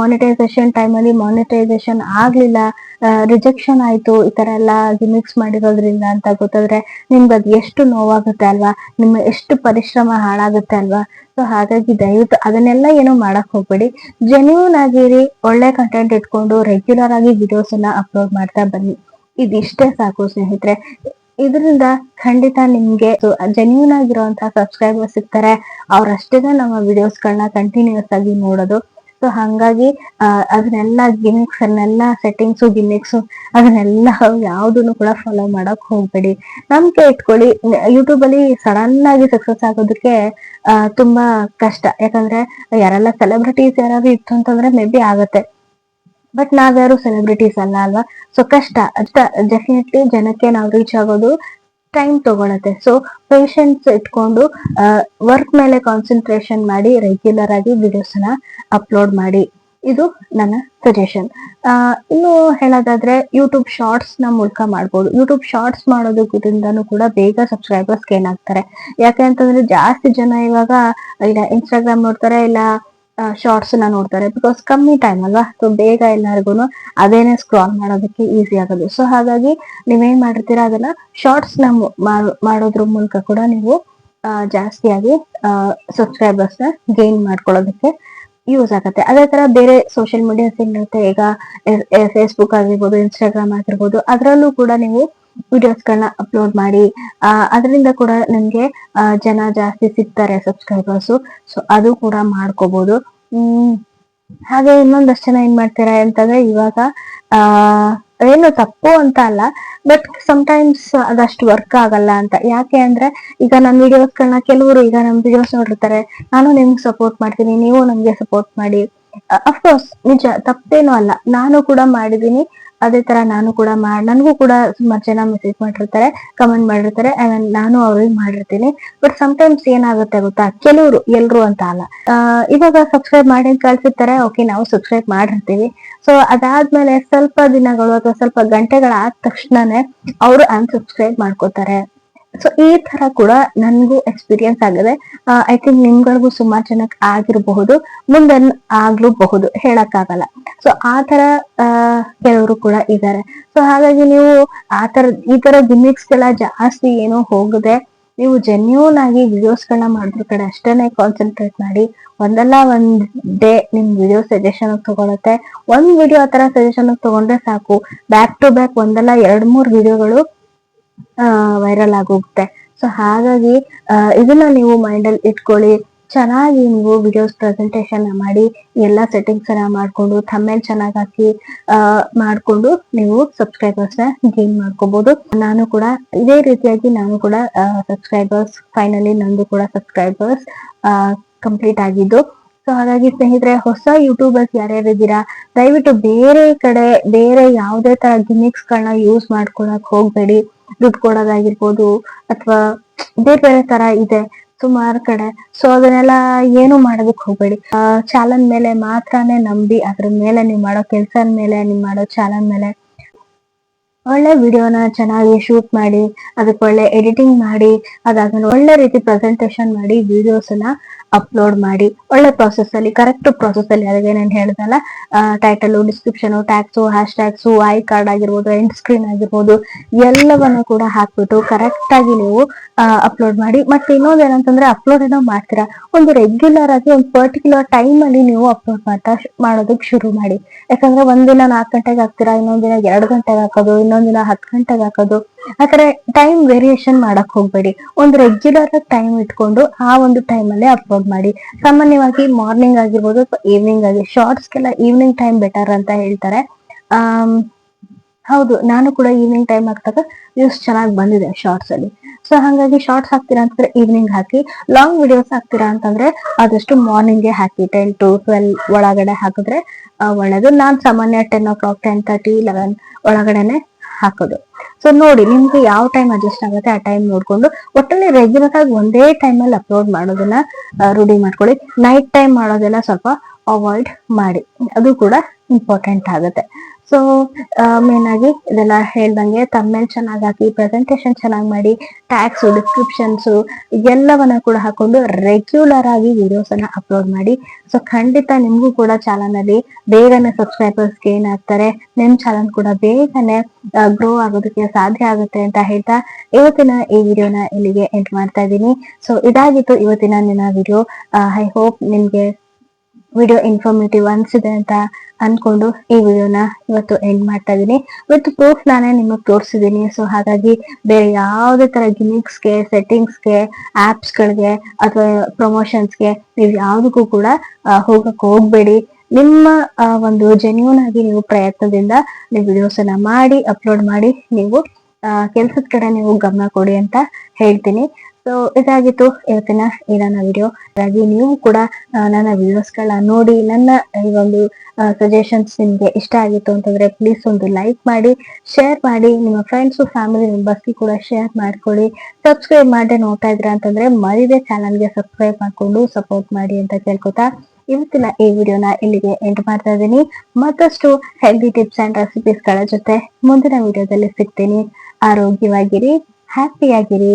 ಮಾನಿಟೈಸೇಷನ್ ಅಲ್ಲಿ ಮಾನಿಟೈಸೇಷನ್ ಆಗ್ಲಿಲ್ಲ ರಿಜೆಕ್ಷನ್ ಆಯ್ತು, ಈ ತರ ಎಲ್ಲ ಗಿಮಿಕ್ಸ್ ಮಾಡಿರೋದ್ರಿಂದ ಅಂತ ಗೊತ್ತಾದ್ರೆ ನಿಮ್ಗೆ ಅದು ಎಷ್ಟು ನೋವಾಗುತ್ತೆ ಅಲ್ವಾ? ನಿಮ್ಮ ಎಷ್ಟು ಪರಿಶ್ರಮ ಹಾಳಾಗುತ್ತೆ ಅಲ್ವಾ? ಸೊ ಹಾಗಾಗಿ ದಯವಿಟ್ಟು ಅದನ್ನೆಲ್ಲ ಏನು ಮಾಡಕ್ ಹೋಗ್ಬೇಡಿ. ಜೆನ್ಯೂನ್ ಆಗಿರಿ, ಒಳ್ಳೆ ಕಂಟೆಂಟ್ ಇಟ್ಕೊಂಡು ರೆಗ್ಯುಲರ್ ಆಗಿ ವಿಡಿಯೋಸ್ ಎಲ್ಲ ಅಪ್ಲೋಡ್ ಮಾಡ್ತಾ ಬನ್ನಿ. ಇದಿಷ್ಟೇ ಸಾಕು ಸ್ನೇಹಿತರೆ. ಇದರಿಂದ ಖಂಡಿತ ನಿಮ್ಗೆ ಜೆನ್ಯೂನ್ ಆಗಿರುವಂತಹ ಸಬ್ಸ್ಕ್ರೈಬರ್ ಸಿಗ್ತಾರೆ. ಅವ್ರಷ್ಟೇ ನಮ್ಮ ವಿಡಿಯೋಸ್ ಗಳನ್ನ ಕಂಟಿನ್ಯೂಸ್ ಆಗಿ ನೋಡೋದು. ಸೊ ಹಂಗಾಗಿ ಅದನ್ನೆಲ್ಲ ಗಿಮಿಕ್ಸ್ ಅನ್ನೆಲ್ಲ ಸೆಟ್ಟಿಂಗ್ಸು ಗಿಮಿಕ್ಸು ಅದನ್ನೆಲ್ಲ ಯಾವ್ದನ್ನು ಕೂಡ ಫಾಲೋ ಮಾಡಕ್ ಹೋಗ್ಬೇಡಿ. ನಂಬಿಕೆ ಇಟ್ಕೊಳ್ಳಿ. ಯೂಟ್ಯೂಬ್ ಅಲ್ಲಿ ಸಡನ್ ಆಗಿ ಸಕ್ಸಸ್ ಆಗೋದಕ್ಕೆ ತುಂಬಾ ಕಷ್ಟ. ಯಾಕಂದ್ರೆ, ಯಾರೆಲ್ಲ ಸೆಲೆಬ್ರಿಟೀಸ್ ಯಾರಾದ್ರು ಇತ್ತು ಅಂತಂದ್ರೆ ಮೇ ಬಿ ಆಗತ್ತೆ. ಬಟ್ ನಾವ್ಯಾರು ಸೆಲೆಬ್ರಿಟೀಸ್ ಅಲ್ಲ ಅಲ್ವಾ? ಸೊ ಕಷ್ಟ. ಡೆಫಿನೆಟ್ಲಿ ಜನಕ್ಕೆ ನಾವು ರೀಚ್ ಆಗೋದು ಟೈಮ್ ತಗೊಳತ್ತೆ. ಸೊ ಪೇಷನ್ಸ್ ಇಟ್ಕೊಂಡು ವರ್ಕ್ ಮೇಲೆ ಕಾನ್ಸಂಟ್ರೇಷನ್ ಮಾಡಿ ರೆಗ್ಯುಲರ್ ಆಗಿ ವಿಡಿಯೋಸ್ನ ಅಪ್ಲೋಡ್ ಮಾಡಿ. ಇದು ನನ್ನ ಸಜೆಷನ್ ಇನ್ನು ಹೇಳೋದಾದ್ರೆ ಯೂಟ್ಯೂಬ್ ಶಾರ್ಟ್ಸ್ನ ಮೂಲಕ ಮಾಡ್ಬೋದು. ಯೂಟ್ಯೂಬ್ ಶಾರ್ಟ್ಸ್ ಮಾಡೋದ್ರಿಂದನೂ ಕೂಡ ಬೇಗ ಸಬ್ಸ್ಕ್ರೈಬರ್ಸ್ ಗೇನ್ ಆಗ್ತಾರೆ. ಯಾಕೆ ಅಂತಂದ್ರೆ ಜಾಸ್ತಿ ಜನ ಇವಾಗ, ಇಲ್ಲ ಇನ್ಸ್ಟಾಗ್ರಾಮ್ ನೋಡ್ತಾರೆ, ಇಲ್ಲ ಶಾರ್ಟ್ಸ್ನ ನೋಡ್ತಾರೆ. ಬಿಕಾಸ್ ಕಮ್ಮಿ ಟೈಮ್ ಅಲ್ವಾ? ಸೊ ಬೇಗ ಎಲ್ಲರಿಗೂ ಅದೇನೆ ಸ್ಕ್ರಾಲ್ ಮಾಡೋದಕ್ಕೆ ಈಸಿ ಆಗೋದು. ಸೊ ಹಾಗಾಗಿ ನೀವೇನ್ ಮಾಡಿರ್ತೀರಾ ಅದನ್ನ ಶಾರ್ಟ್ಸ್ನ ಮಾಡೋದ್ರ ಮೂಲಕ ಕೂಡ ನೀವು ಜಾಸ್ತಿಯಾಗಿ ಸಬ್ಸ್ಕ್ರೈಬರ್ಸ್ನ ಗೇನ್ ಮಾಡ್ಕೊಳ್ಳೋದಕ್ಕೆ ಯೂಸ್ ಆಗುತ್ತೆ. ಅದೇ ತರ ಬೇರೆ ಸೋಷಿಯಲ್ ಮೀಡಿಯಾಸ್ ಏನಿರುತ್ತೆ ಈಗ ಫೇಸ್ಬುಕ್ ಆಗಿರ್ಬೋದು ಇನ್ಸ್ಟಾಗ್ರಾಮ್ ಆಗಿರ್ಬೋದು, ಅದರಲ್ಲೂ ಕೂಡ ನೀವು ವಿಡಿಯೋಸ್ ಗಳನ್ನ ಅಪ್ಲೋಡ್ ಮಾಡಿ ಅದರಿಂದ ಕೂಡ ನಿಮ್ಗೆ ಜನ ಜಾಸ್ತಿ ಸಿಗ್ತಾರೆ ಸಬ್ಸ್ಕ್ರೈಬರ್ಸ್ ಸೊ ಅದು ಕೂಡ ಮಾಡ್ಕೋಬಹುದು ಹಾಗೆ ಇನ್ನೊಂದಷ್ಟು ಜನ ಏನ್ ಮಾಡ್ತಾರೆ ಅಂತಂದ್ರೆ ಇವಾಗ ಏನು ತಪ್ಪು ಅಂತ ಅಲ್ಲ ಬಟ್ ಟೈಮ್ಸ್ ಅದಷ್ಟು ವರ್ಕ್ ಆಗಲ್ಲ ಅಂತ. ಯಾಕೆ ಅಂದ್ರೆ, ಈಗ ನನ್ನ ವಿಡಿಯೋಸ್ಗಳನ್ನ ಕೆಲವರು ಈಗ ನಮ್ ವಿಡಿಯೋಸ್ ನೋಡಿರ್ತಾರೆ, ನಾನು ನಿಮ್ಗೆ ಸಪೋರ್ಟ್ ಮಾಡ್ತೀನಿ, ನೀವು ನಮ್ಗೆ ಸಪೋರ್ಟ್ ಮಾಡಿ. ಅಫ್ಕೋರ್ಸ್ ನಿಜ, ತಪ್ಪೇನು ಅಲ್ಲ. ನಾನು ಕೂಡ ಮಾಡಿದೀನಿ ಅದೇ ತರ ನಾನು ಕೂಡ ಮಾಡ್ ನನಗೂ ಕೂಡ ಸುಮಾರು ಜನ ಮೆಸೇಜ್ ಮಾಡಿರ್ತಾರೆ ಕಮೆಂಟ್ ಮಾಡಿರ್ತಾರೆ ನಾನು ಅವ್ರಿಗೆ ಮಾಡಿರ್ತೀನಿ. ಬಟ್ ಟೈಮ್ಸ್ ಏನಾಗುತ್ತೆ ಗೊತ್ತಾ? ಕೆಲವರು, ಎಲ್ರು ಅಂತ ಅಲ್ಲ. ಇವಾಗ ಸಬ್ಸ್ಕ್ರೈಬ್ ಮಾಡಿ ಕಳ್ಸಿರ್ತಾರೆ ಓಕೆ ನಾವು ಸಬ್ಸ್ಕ್ರೈಬ್ ಮಾಡಿರ್ತೀವಿ. ಸೊ ಅದಾದ್ಮೇಲೆ ಸ್ವಲ್ಪ ದಿನಗಳು ಅಥವಾ ಸ್ವಲ್ಪ ಗಂಟೆಗಳಾದ ತಕ್ಷಣನೇ ಅವರು ಅನ್ಸಬ್ಸ್ಕ್ರೈಬ್ ಮಾಡ್ಕೋತಾರೆ. ಸೊ ಈ ತರ ಕೂಡ ನನ್ಗೂ ಎಕ್ಸ್ಪೀರಿಯನ್ಸ್ ಆಗಿದೆ. ಐ ಥಿಂಕ್ ನಿಮ್ಗಳಿಗೂ ಸುಮಾರು ಜನಕ್ಕೆ ಆಗಿರಬಹುದು, ಮುಂದೆ ಆಗ್ಲೂಬಹುದು, ಹೇಳಕ್ಕಾಗಲ್ಲ. ಸೊ ಆ ತರ ಕೆಲವರು ಕೂಡ ಇದ್ದಾರೆ. ಸೊ ಹಾಗಾಗಿ ನೀವು ಆ ತರ ಈ ತರ ಗಿಮಿಕ್ಸ್ ಎಲ್ಲ ಜಾಸ್ತಿ ಏನೋ ಹೋಗದೆ, ನೀವು ಜೆನ್ಯೂನ್ ಆಗಿ ವಿಡಿಯೋಸ್ ಗಳನ್ನ ಮಾಡೋದ್ರ ಕಡೆ ಅಷ್ಟೇನೆ ಕಾನ್ಸಂಟ್ರೇಟ್ ಮಾಡಿ, ಒಂದಲ್ಲ ಒಂದ್ ಡೇ ನಿಮ್ ವಿಡಿಯೋ ಸಜೆಷನ್ ತಗೊಳತ್ತೆ. ಒಂದ್ ವಿಡಿಯೋ ಆತರ ಸಜೆಷನ್ ತಗೊಂಡ್ರೆ ಸಾಕು. ಬ್ಯಾಕ್ ಟು ಬ್ಯಾಕ್ ಒಂದಲ್ಲ ಎರಡ್ ಮೂರ್ ವಿಡಿಯೋಗಳು ವೈರಲ್ ಆಗೋಗುತ್ತೆ ಸೊ ಹಾಗಾಗಿ ಇದನ್ನ ನೀವು ಮೈಂಡ್ ಅಲ್ಲಿ ಇಟ್ಕೊಳ್ಳಿ. ಚೆನ್ನಾಗಿ ನೀವು ವಿಡಿಯೋಸ್ ಪ್ರೆಸೆಂಟೇಷನ್ ಮಾಡಿ, ಎಲ್ಲಾ ಸೆಟ್ಟಿಂಗ್ಸ್ ಎಲ್ಲ ಮಾಡ್ಕೊಂಡು ಥಮ್ಮೇಲ್ ಚೆನ್ನಾಗಿ ಹಾಕಿ ಮಾಡ್ಕೊಂಡು ನೀವು ಸಬ್ಸ್ಕ್ರೈಬರ್ಸ್ನ ಗೇನ್ ಮಾಡ್ಕೋಬಹುದು ನಾನು ಕೂಡ ಇದೇ ರೀತಿಯಾಗಿ ನಾನು ಕೂಡ ಸಬ್ಸ್ಕ್ರೈಬರ್ಸ್ ಫೈನಲಿ ನಂದು ಕೂಡ ಸಬ್ಸ್ಕ್ರೈಬರ್ಸ್ ಕಂಪ್ಲೀಟ್ ಆಗಿದ್ದು. ಸೊ ಹಾಗಾಗಿ ಸ್ನೇಹಿತರೆ, ಹೊಸ ಯೂಟ್ಯೂಬರ್ಸ್ ಯಾರ್ಯಾರು ಇದ್ದೀರಾ? ದಯವಿಟ್ಟು ಬೇರೆ ಕಡೆ, ಬೇರೆ ಯಾವುದೇ ತರ ಗಿಮಿಕ್ಸ್ ಗಳನ್ನ ಯೂಸ್ ಮಾಡ್ಕೊಳಕ್ ಹೋಗ್ಬೇಡಿ. ದುಡ್ಡು ಕೊಡೋದಾಗಿರ್ಬೋದು, ಅಥವಾ ಬೇರೆ ಬೇರೆ ತರ ಇದೆ. ಸುಮಾರು ಕಡೆ. ಸೊ ಅದನ್ನೆಲ್ಲ ಏನು ಮಾಡೋದಕ್ ಹೋಗ್ಬೇಡಿ. ಚಾಲನ್ ಮೇಲೆ ಮಾತ್ರನೇ ನಂಬಿ, ಅದ್ರ ಮೇಲೆ ನೀವು ಮಾಡೋ ಕೆಲ್ಸದ ಮೇಲೆ, ನೀವು ಮಾಡೋ ಚಾಲನ್ ಮೇಲೆ ಒಳ್ಳೆ ವಿಡಿಯೋನ ಚೆನ್ನಾಗಿ ಶೂಟ್ ಮಾಡಿ, ಅದಕ್ಕೆ ಒಳ್ಳೆ ಎಡಿಟಿಂಗ್ ಮಾಡಿ, ಅದಾದ್ಮೇಲೆ ಒಳ್ಳೆ ರೀತಿ ಪ್ರೆಸೆಂಟೇಶನ್ ಮಾಡಿ ವಿಡಿಯೋಸ್ ಎಲ್ಲ ಅಪ್ಲೋಡ್ ಮಾಡಿ. ಒಳ್ಳೆ ಪ್ರಾಸೆಸ್ ಅಲ್ಲಿ ಕರೆಕ್ಟ್ ಪ್ರೊಸೆಸ್ ಅಲ್ಲಿ, ಅದಕ್ಕೆ ನಾನು ಹೇಳ್ದಲ್ಲ title description tags hashtags i card ಆಗಿರ್ಬೋದು ಎಂಡ್ ಸ್ಕ್ರೀನ್ ಆಗಿರ್ಬೋದು, ಎಲ್ಲವನ್ನು ಕೂಡ ಹಾಕ್ಬಿಟ್ಟು ಕರೆಕ್ಟ್ ಆಗಿ ನೀವು ಅಪ್ಲೋಡ್ ಮಾಡಿ. ಮತ್ತೆ ಇನ್ನೊಂದು ಏನಂತಂದ್ರೆ ಅಪ್ಲೋಡ್ ಏನೋ ಮಾಡ್ತೀರಾ? ಒಂದು ರೆಗ್ಯುಲರ್ ಆಗಿ, ಒಂದು ಪರ್ಟಿಕ್ಯುಲರ್ ಟೈಮ್ ಅಲ್ಲಿ ನೀವು ಅಪ್ಲೋಡ್ ಮಾಡ್ತಾ ಮಾಡೋದಕ್ಕೆ ಶುರು ಮಾಡಿ. ಯಾಕಂದ್ರೆ ಒಂದಿನ ನಾಲ್ಕು ಗಂಟೆಗೆ ಹಾಕ್ತೀರಾ, ಇನ್ನೊಂದಿನ ದಿನ ಎರಡು ಗಂಟೆಗೆ ಹಾಕೋದು ಇನ್ನೊಂದ್ ದಿನ ಹತ್ತು ಗಂಟೆಗೆ ಹಾಕೋದು. ಆತರ ಟೈಮ್ ವೇರಿಯೇಷನ್ ಮಾಡಕ್ ಹೋಗ್ಬೇಡಿ. ಒಂದು ರೆಗ್ಯುಲರ್ ಟೈಮ್ ಇಟ್ಕೊಂಡು ಆ ಒಂದು ಟೈಮ್ ಅಲ್ಲೇ ಅಪ್ಲೋಡ್ ಮಾಡಿ. ಸಾಮಾನ್ಯವಾಗಿ ಮಾರ್ನಿಂಗ್ ಆಗಿರ್ಬೋದು ಅಥವಾ ಈವ್ನಿಂಗ್ ಆಗಿ ಶಾರ್ಟ್ಸ್ಗೆಲ್ಲ ಈವ್ನಿಂಗ್ ಟೈಮ್ ಬೆಟರ್ ಅಂತ ಹೇಳ್ತಾರೆ. ಆ ಹೌದು, ನಾನು ಕೂಡ ಈವ್ನಿಂಗ್ ಟೈಮ್ ಹಾಕ್ದಾಗ ವ್ಯೂಸ್ ಚೆನ್ನಾಗಿ ಬಂದಿದೆ ಶಾರ್ಟ್ಸ್ ಅಲ್ಲಿ. ಸೊ ಹಾಗಾಗಿ ಶಾರ್ಟ್ಸ್ ಹಾಕ್ತೀರಾ ಅಂತಂದ್ರೆ ಈವ್ನಿಂಗ್ ಹಾಕಿ. ಲಾಂಗ್ ವಿಡಿಯೋಸ್ ಹಾಕ್ತೀರಾ ಅಂತಂದ್ರೆ ಆದಷ್ಟು ಮಾರ್ನಿಂಗ್ಗೆ ಹಾಕಿ. ಟೆನ್ ಟು ಟ್ವೆಲ್ ಒಳಗಡೆ ಹಾಕಿದ್ರೆ ಒಳ್ಳೇದು. ನಾನ್ ಸಾಮಾನ್ಯ ten o'clock ten thirty eleven ಒಳಗಡೆನೆ ಹಾಕೋದು. ಸೊ ನೋಡಿ, ನಿಮ್ಗೆ ಯಾವ ಟೈಮ್ ಅಡ್ಜಸ್ಟ್ ಆಗುತ್ತೆ ಆ ಟೈಮ್ ನೋಡ್ಕೊಂಡು ಒಟ್ಟಲ್ಲಿ ರೆಗ್ಯುಲರ್ ಆಗಿ ಒಂದೇ ಟೈಮ್ ಅಲ್ಲಿ ಅಪ್ಲೋಡ್ ಮಾಡೋದನ್ನ ರೂಢಿ ಮಾಡ್ಕೊಳ್ಳಿ. ನೈಟ್ ಟೈಮ್ ಮಾಡೋದೆಲ್ಲ ಸ್ವಲ್ಪ ಅವಾಯ್ಡ್ ಮಾಡಿ. ಅದು ಕೂಡ ಇಂಪಾರ್ಟೆಂಟ್ ಆಗುತ್ತೆ. ಸೊ ಮೇನ್ ಆಗಿ ಇದೆಲ್ಲ ಹೇಳ್ದಂಗೆ ತಮ್ಮೇಲ್ ಚೆನ್ನಾಗಿ ಹಾಕಿ ಪ್ರೆಸೆಂಟೇಶನ್ ಚೆನ್ನಾಗಿ ಮಾಡಿ ಟ್ಯಾಕ್ಸ್ ಡಿಸ್ಕ್ರಿಪ್ಷನ್ಸ್ ಎಲ್ಲವನ್ನ ಕೂಡ ಹಾಕೊಂಡು ರೆಗ್ಯುಲರ್ ಆಗಿ ವಿಡಿಯೋಸ್ ಅನ್ನ ಅಪ್ಲೋಡ್ ಮಾಡಿ. ಸೊ ಖಂಡಿತ ನಿಮ್ಗೂ ಕೂಡ ಚಾನಲ್ ಅಲ್ಲಿ ಬೇಗನೆ ಸಬ್ಸ್ಕ್ರೈಬರ್ಸ್ ಗೇನ್ ಆಗ್ತಾರೆ ನಿಮ್ ಚಾನಲ್ ಕೂಡ ಬೇಗನೆ ಗ್ರೋ ಆಗೋದಕ್ಕೆ ಸಾಧ್ಯ ಆಗುತ್ತೆ ಅಂತ ಹೇಳ್ತಾ ಇವತ್ತಿನ ಈ ವಿಡಿಯೋನ ಇಲ್ಲಿಗೆ ಎಂಟ್ ಮಾಡ್ತಾ ಇದ್ದೀನಿ. ಸೊ ಇದಾಗಿತ್ತು ಇವತ್ತಿನ ನನ್ನ ವಿಡಿಯೋ ಐ ಹೋಪ್ ನಿಮ್ಗೆ ವಿಡಿಯೋ ಇನ್ಫಾರ್ಮೇಟಿವ್ ಅನ್ಸಿದೆ ಅಂತ ಅನ್ಕೊಂಡು ಈ ವಿಡಿಯೋನ ಇವತ್ತು ಎಂಡ್ ಮಾಡ್ತಾ ಇದ್ದೀನಿ ವಿತ್ ಪ್ರೂಫ್ ನಾನೇ ನಿಮಗೆ ತೋರಿಸಿದ್ದೀನಿ ಸೊ ಹಾಗಾಗಿ ಬೇರೆ ಯಾವುದೇ ತರ ಗಿಮಿಕ್ಸ್ಗೆ ಸೆಟ್ಟಿಂಗ್ಸ್ಗೆ ಆಪ್ಸ್ಗಳಿಗೆ ಅಥವಾ ಪ್ರಮೋಷನ್ಸ್ಗೆ ನೀವು ಯಾವುದಕ್ಕೂ ಕೂಡ ಹೋಗಕ್ಕೆ ಹೋಗಕ್ ಹೋಗ್ಬೇಡಿ. ನಿಮ್ಮ ಒಂದು ಜೆನ್ಯೂನ್ ಆಗಿ ನೀವು ಪ್ರಯತ್ನದಿಂದ ನೀವು ವಿಡಿಯೋಸ್ ಅನ್ನ ಮಾಡಿ ಅಪ್ಲೋಡ್ ಮಾಡಿ ನೀವು ಕೆಲಸದ ಕಡೆ ನೀವು ಗಮನ ಕೊಡಿ ಅಂತ ಹೇಳ್ತೀನಿ. ಸೊ ಇದಾಗಿತ್ತು ಇವತ್ತಿನ ಈ ನನ್ನ ವಿಡಿಯೋ ಹಾಗಾಗಿ ನೀವು ಕೂಡ ನನ್ನ ವಿಡಿಯೋಸ್ಗಳ ನೋಡಿ, ನನ್ನ ಈ ಒಂದು ಸಜೆಷನ್ಸ್ ನಿಮ್ಗೆ ಇಷ್ಟ ಆಗಿತ್ತು ಅಂತಂದ್ರೆ ಪ್ಲೀಸ್ ಒಂದು ಲೈಕ್ ಮಾಡಿ ಶೇರ್ ಮಾಡಿ, ನಿಮ್ಮ ಫ್ರೆಂಡ್ಸ್ ಫ್ಯಾಮಿಲಿ ಮೆಂಬರ್ಸ್ಗೆ ಕೂಡ ಶೇರ್ ಮಾಡ್ಕೊಳ್ಳಿ. ಸಬ್ಸ್ಕ್ರೈಬ್ ಮಾಡದೆ ನೋಡ್ತಾ ಇದ್ರ ಅಂತಂದ್ರೆ ಮರಿದೆ ಚಾನಲ್ಗೆ ಸಬ್ಸ್ಕ್ರೈಬ್ ಮಾಡ್ಕೊಂಡು ಸಪೋರ್ಟ್ ಮಾಡಿ ಅಂತ ಕೇಳ್ಕೊತಾ ಇವತ್ತಿನ ಈ ವಿಡಿಯೋನ ಇಲ್ಲಿಗೆ ಎಂಡ್ ಮಾಡ್ತಾ ಇದ್ದೀನಿ. ಮತ್ತಷ್ಟು ಹೆಲ್ದಿ ಟಿಪ್ಸ್ ಅಂಡ್ ರೆಸಿಪೀಸ್ಗಳ ಜೊತೆ ಮುಂದಿನ ವಿಡಿಯೋದಲ್ಲಿ ಸಿಗ್ತೀನಿ. ಆರೋಗ್ಯವಾಗಿರಿ ಹ್ಯಾಪಿಯಾಗಿರಿ